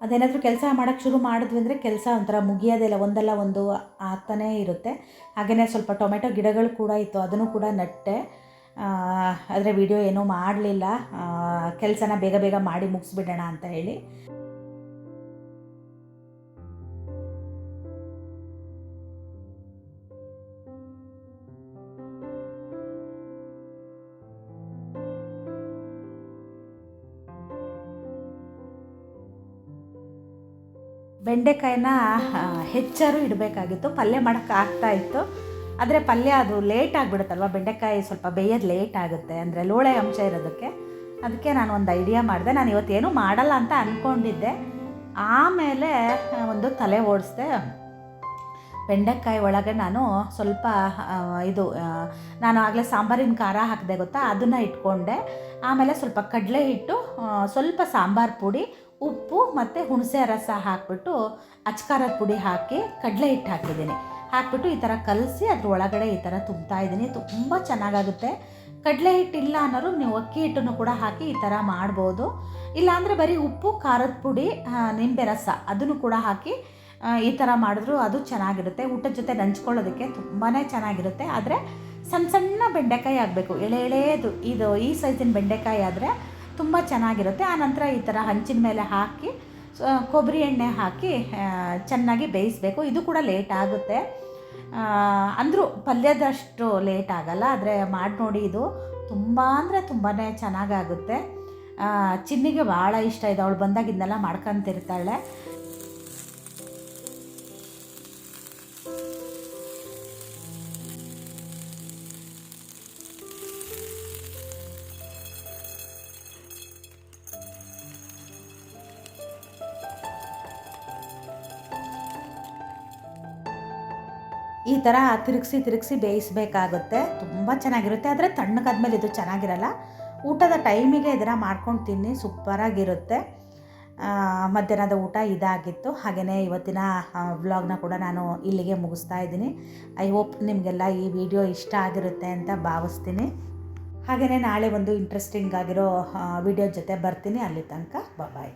ಅದೇನಾದರೂ ಕೆಲಸ ಮಾಡೋಕ್ಕೆ ಶುರು ಮಾಡಿದ್ವಿ ಅಂದರೆ ಕೆಲಸ ಒಂಥರ ಮುಗಿಯೋದಿಲ್ಲ ಒಂದಲ್ಲ ಒಂದು ಆಗ್ತಾನೇ ಇರುತ್ತೆ. ಹಾಗೆಯೇ ಸ್ವಲ್ಪ ಟೊಮೆಟೊ ಗಿಡಗಳು ಕೂಡ ಇತ್ತು. ಅದನ್ನು ಕೂಡ ನಟ್ಟೆ. ಆದರೆ ವಿಡಿಯೋ ಏನೂ ಮಾಡಲಿಲ್ಲ. ಕೆಲಸನ ಬೇಗ ಬೇಗ ಮಾಡಿ ಮುಗಿಸ್ಬಿಡೋಣ ಅಂತ ಹೇಳಿ. ಬೆಂಡೆಕಾಯಿನ ಹೆಚ್ಚಾರು ಇಡಬೇಕಾಗಿತ್ತು. ಪಲ್ಯ ಮಾಡೋಕ್ಕೆ ಇತ್ತು. ಆದರೆ ಪಲ್ಯ ಅದು ಲೇಟ್ ಆಗಿಬಿಡುತ್ತಲ್ವ? ಬೆಂಡೆಕಾಯಿ ಸ್ವಲ್ಪ ಬೇಯೋದು ಲೇಟ್ ಆಗುತ್ತೆ. ಅಂದರೆ ಲೋಳೆ ಅಂಶ ಇರೋದಕ್ಕೆ. ಅದಕ್ಕೆ ನಾನು ಒಂದು ಐಡಿಯಾ ಮಾಡಿದೆ. ನಾನು ಇವತ್ತೇನು ಮಾಡಲ್ಲ ಅಂತ ಅಂದ್ಕೊಂಡಿದ್ದೆ ಆಮೇಲೆ ಒಂದು ತಲೆ ಓಡಿಸ್ದೆ. ಬೆಂಡೆಕಾಯಿ ಒಳಗೆ ನಾನು ಸ್ವಲ್ಪ ಇದು ನಾನು ಆಗಲೇ ಸಾಂಬಾರಿನ ಖಾರ ಹಾಕಿದೆ ಗೊತ್ತಾ? ಅದನ್ನು ಇಟ್ಕೊಂಡೆ. ಆಮೇಲೆ ಸ್ವಲ್ಪ ಕಡಲೆ ಹಿಟ್ಟು ಸ್ವಲ್ಪ ಸಾಂಬಾರು ಪುಡಿ ಉಪ್ಪು ಮತ್ತು ಹುಣಸೆ ರಸ ಹಾಕಿಬಿಟ್ಟು ಅಚ್ಕಾರದ ಪುಡಿ ಹಾಕಿ ಕಡಲೆ ಹಿಟ್ಟು ಹಾಕಿದ್ದೀನಿ. ಹಾಕ್ಬಿಟ್ಟು ಈ ಥರ ಕಲಸಿ ಅದ್ರ ಒಳಗಡೆ ಈ ಥರ ತುಂಬ್ತಾ ಇದ್ದೀನಿ. ತುಂಬ ಚೆನ್ನಾಗಾಗುತ್ತೆ. ಕಡಲೆ ಹಿಟ್ಟಿಲ್ಲ ಅನ್ನೋರು ನೀವು ಅಕ್ಕಿ ಹಿಟ್ಟನ್ನು ಕೂಡ ಹಾಕಿ ಈ ಥರ ಮಾಡ್ಬೋದು. ಇಲ್ಲಾಂದರೆ ಬರೀ ಉಪ್ಪು, ಖಾರದ ಪುಡಿ ನಿಂಬೆ ರಸ ಅದನ್ನು ಕೂಡ ಹಾಕಿ ಈ ಥರ ಮಾಡಿದ್ರು ಅದು ಚೆನ್ನಾಗಿರುತ್ತೆ. ಊಟದ ಜೊತೆ ನಂಚ್ಕೊಳ್ಳೋದಕ್ಕೆ ತುಂಬಾ ಚೆನ್ನಾಗಿರುತ್ತೆ. ಆದರೆ ಸಣ್ಣ ಸಣ್ಣ ಬೆಂಡೆಕಾಯಿ ಆಗಬೇಕು ಎಳೆ ಎಳೆಯದು ಇದು ಈ ಸೈಜಿನ ಬೆಂಡೆಕಾಯಿ ಆದರೆ ತುಂಬ ಚೆನ್ನಾಗಿರುತ್ತೆ. ಆ ನಂತರ ಈ ಥರ ಹಂಚಿನ ಮೇಲೆ ಹಾಕಿ ಕೊಬ್ಬರಿ ಎಣ್ಣೆ ಹಾಕಿ ಚೆನ್ನಾಗಿ ಬೇಯಿಸಬೇಕು. ಇದು ಕೂಡ ಲೇಟ್ ಆಗುತ್ತೆ. ಅಂದರೂ ಪಲ್ಯದಷ್ಟು ಲೇಟ್ ಆಗಲ್ಲ. ಆದರೆ ಮಾಡಿ ನೋಡಿ ಇದು ತುಂಬ ಅಂದರೆ ತುಂಬಾ ಚೆನ್ನಾಗಾಗುತ್ತೆ. ಚಿನ್ನಿಗೆ ಭಾಳ ಇಷ್ಟ ಇದೆ. ಅವಳು ಬಂದಾಗ ಇದನ್ನೆಲ್ಲ ಮಾಡ್ಕೊತಿರ್ತಾಳೆ. ಥರ ತಿರುಗಿಸಿ ತಿರುಗಿಸಿ ಬೇಯಿಸಬೇಕಾಗುತ್ತೆ. ತುಂಬ ಚೆನ್ನಾಗಿರುತ್ತೆ. ಆದರೆ ತಣ್ಣಗಾದ್ಮೇಲೆ ಇದು ಚೆನ್ನಾಗಿರಲ್ಲ. ಊಟದ ಟೈಮಿಗೆ ಇದನ್ನು ಮಾಡ್ಕೊಂಡು ತಿನ್ನಿ. ಸೂಪರಾಗಿರುತ್ತೆ. ಮಧ್ಯಾಹ್ನದ ಊಟ ಇದಾಗಿತ್ತು. ಹಾಗೆಯೇ ಇವತ್ತಿನ ವ್ಲಾಗ್ನ ಕೂಡ ನಾನು ಇಲ್ಲಿಗೆ ಮುಗಿಸ್ತಾ ಇದ್ದೀನಿ. ಐ ಹೋಪ್ ನಿಮಗೆಲ್ಲ ಈ ವಿಡಿಯೋ ಇಷ್ಟ ಆಗಿರುತ್ತೆ ಅಂತ ಭಾವಿಸ್ತೀನಿ. ಹಾಗೆಯೇ ನಾಳೆ ಒಂದು ಇಂಟ್ರೆಸ್ಟಿಂಗ್ ಆಗಿರೋ ವಿಡಿಯೋ ಜೊತೆ ಬರ್ತೀನಿ. ಅಲ್ಲಿ ತನಕ ಬಾಯ್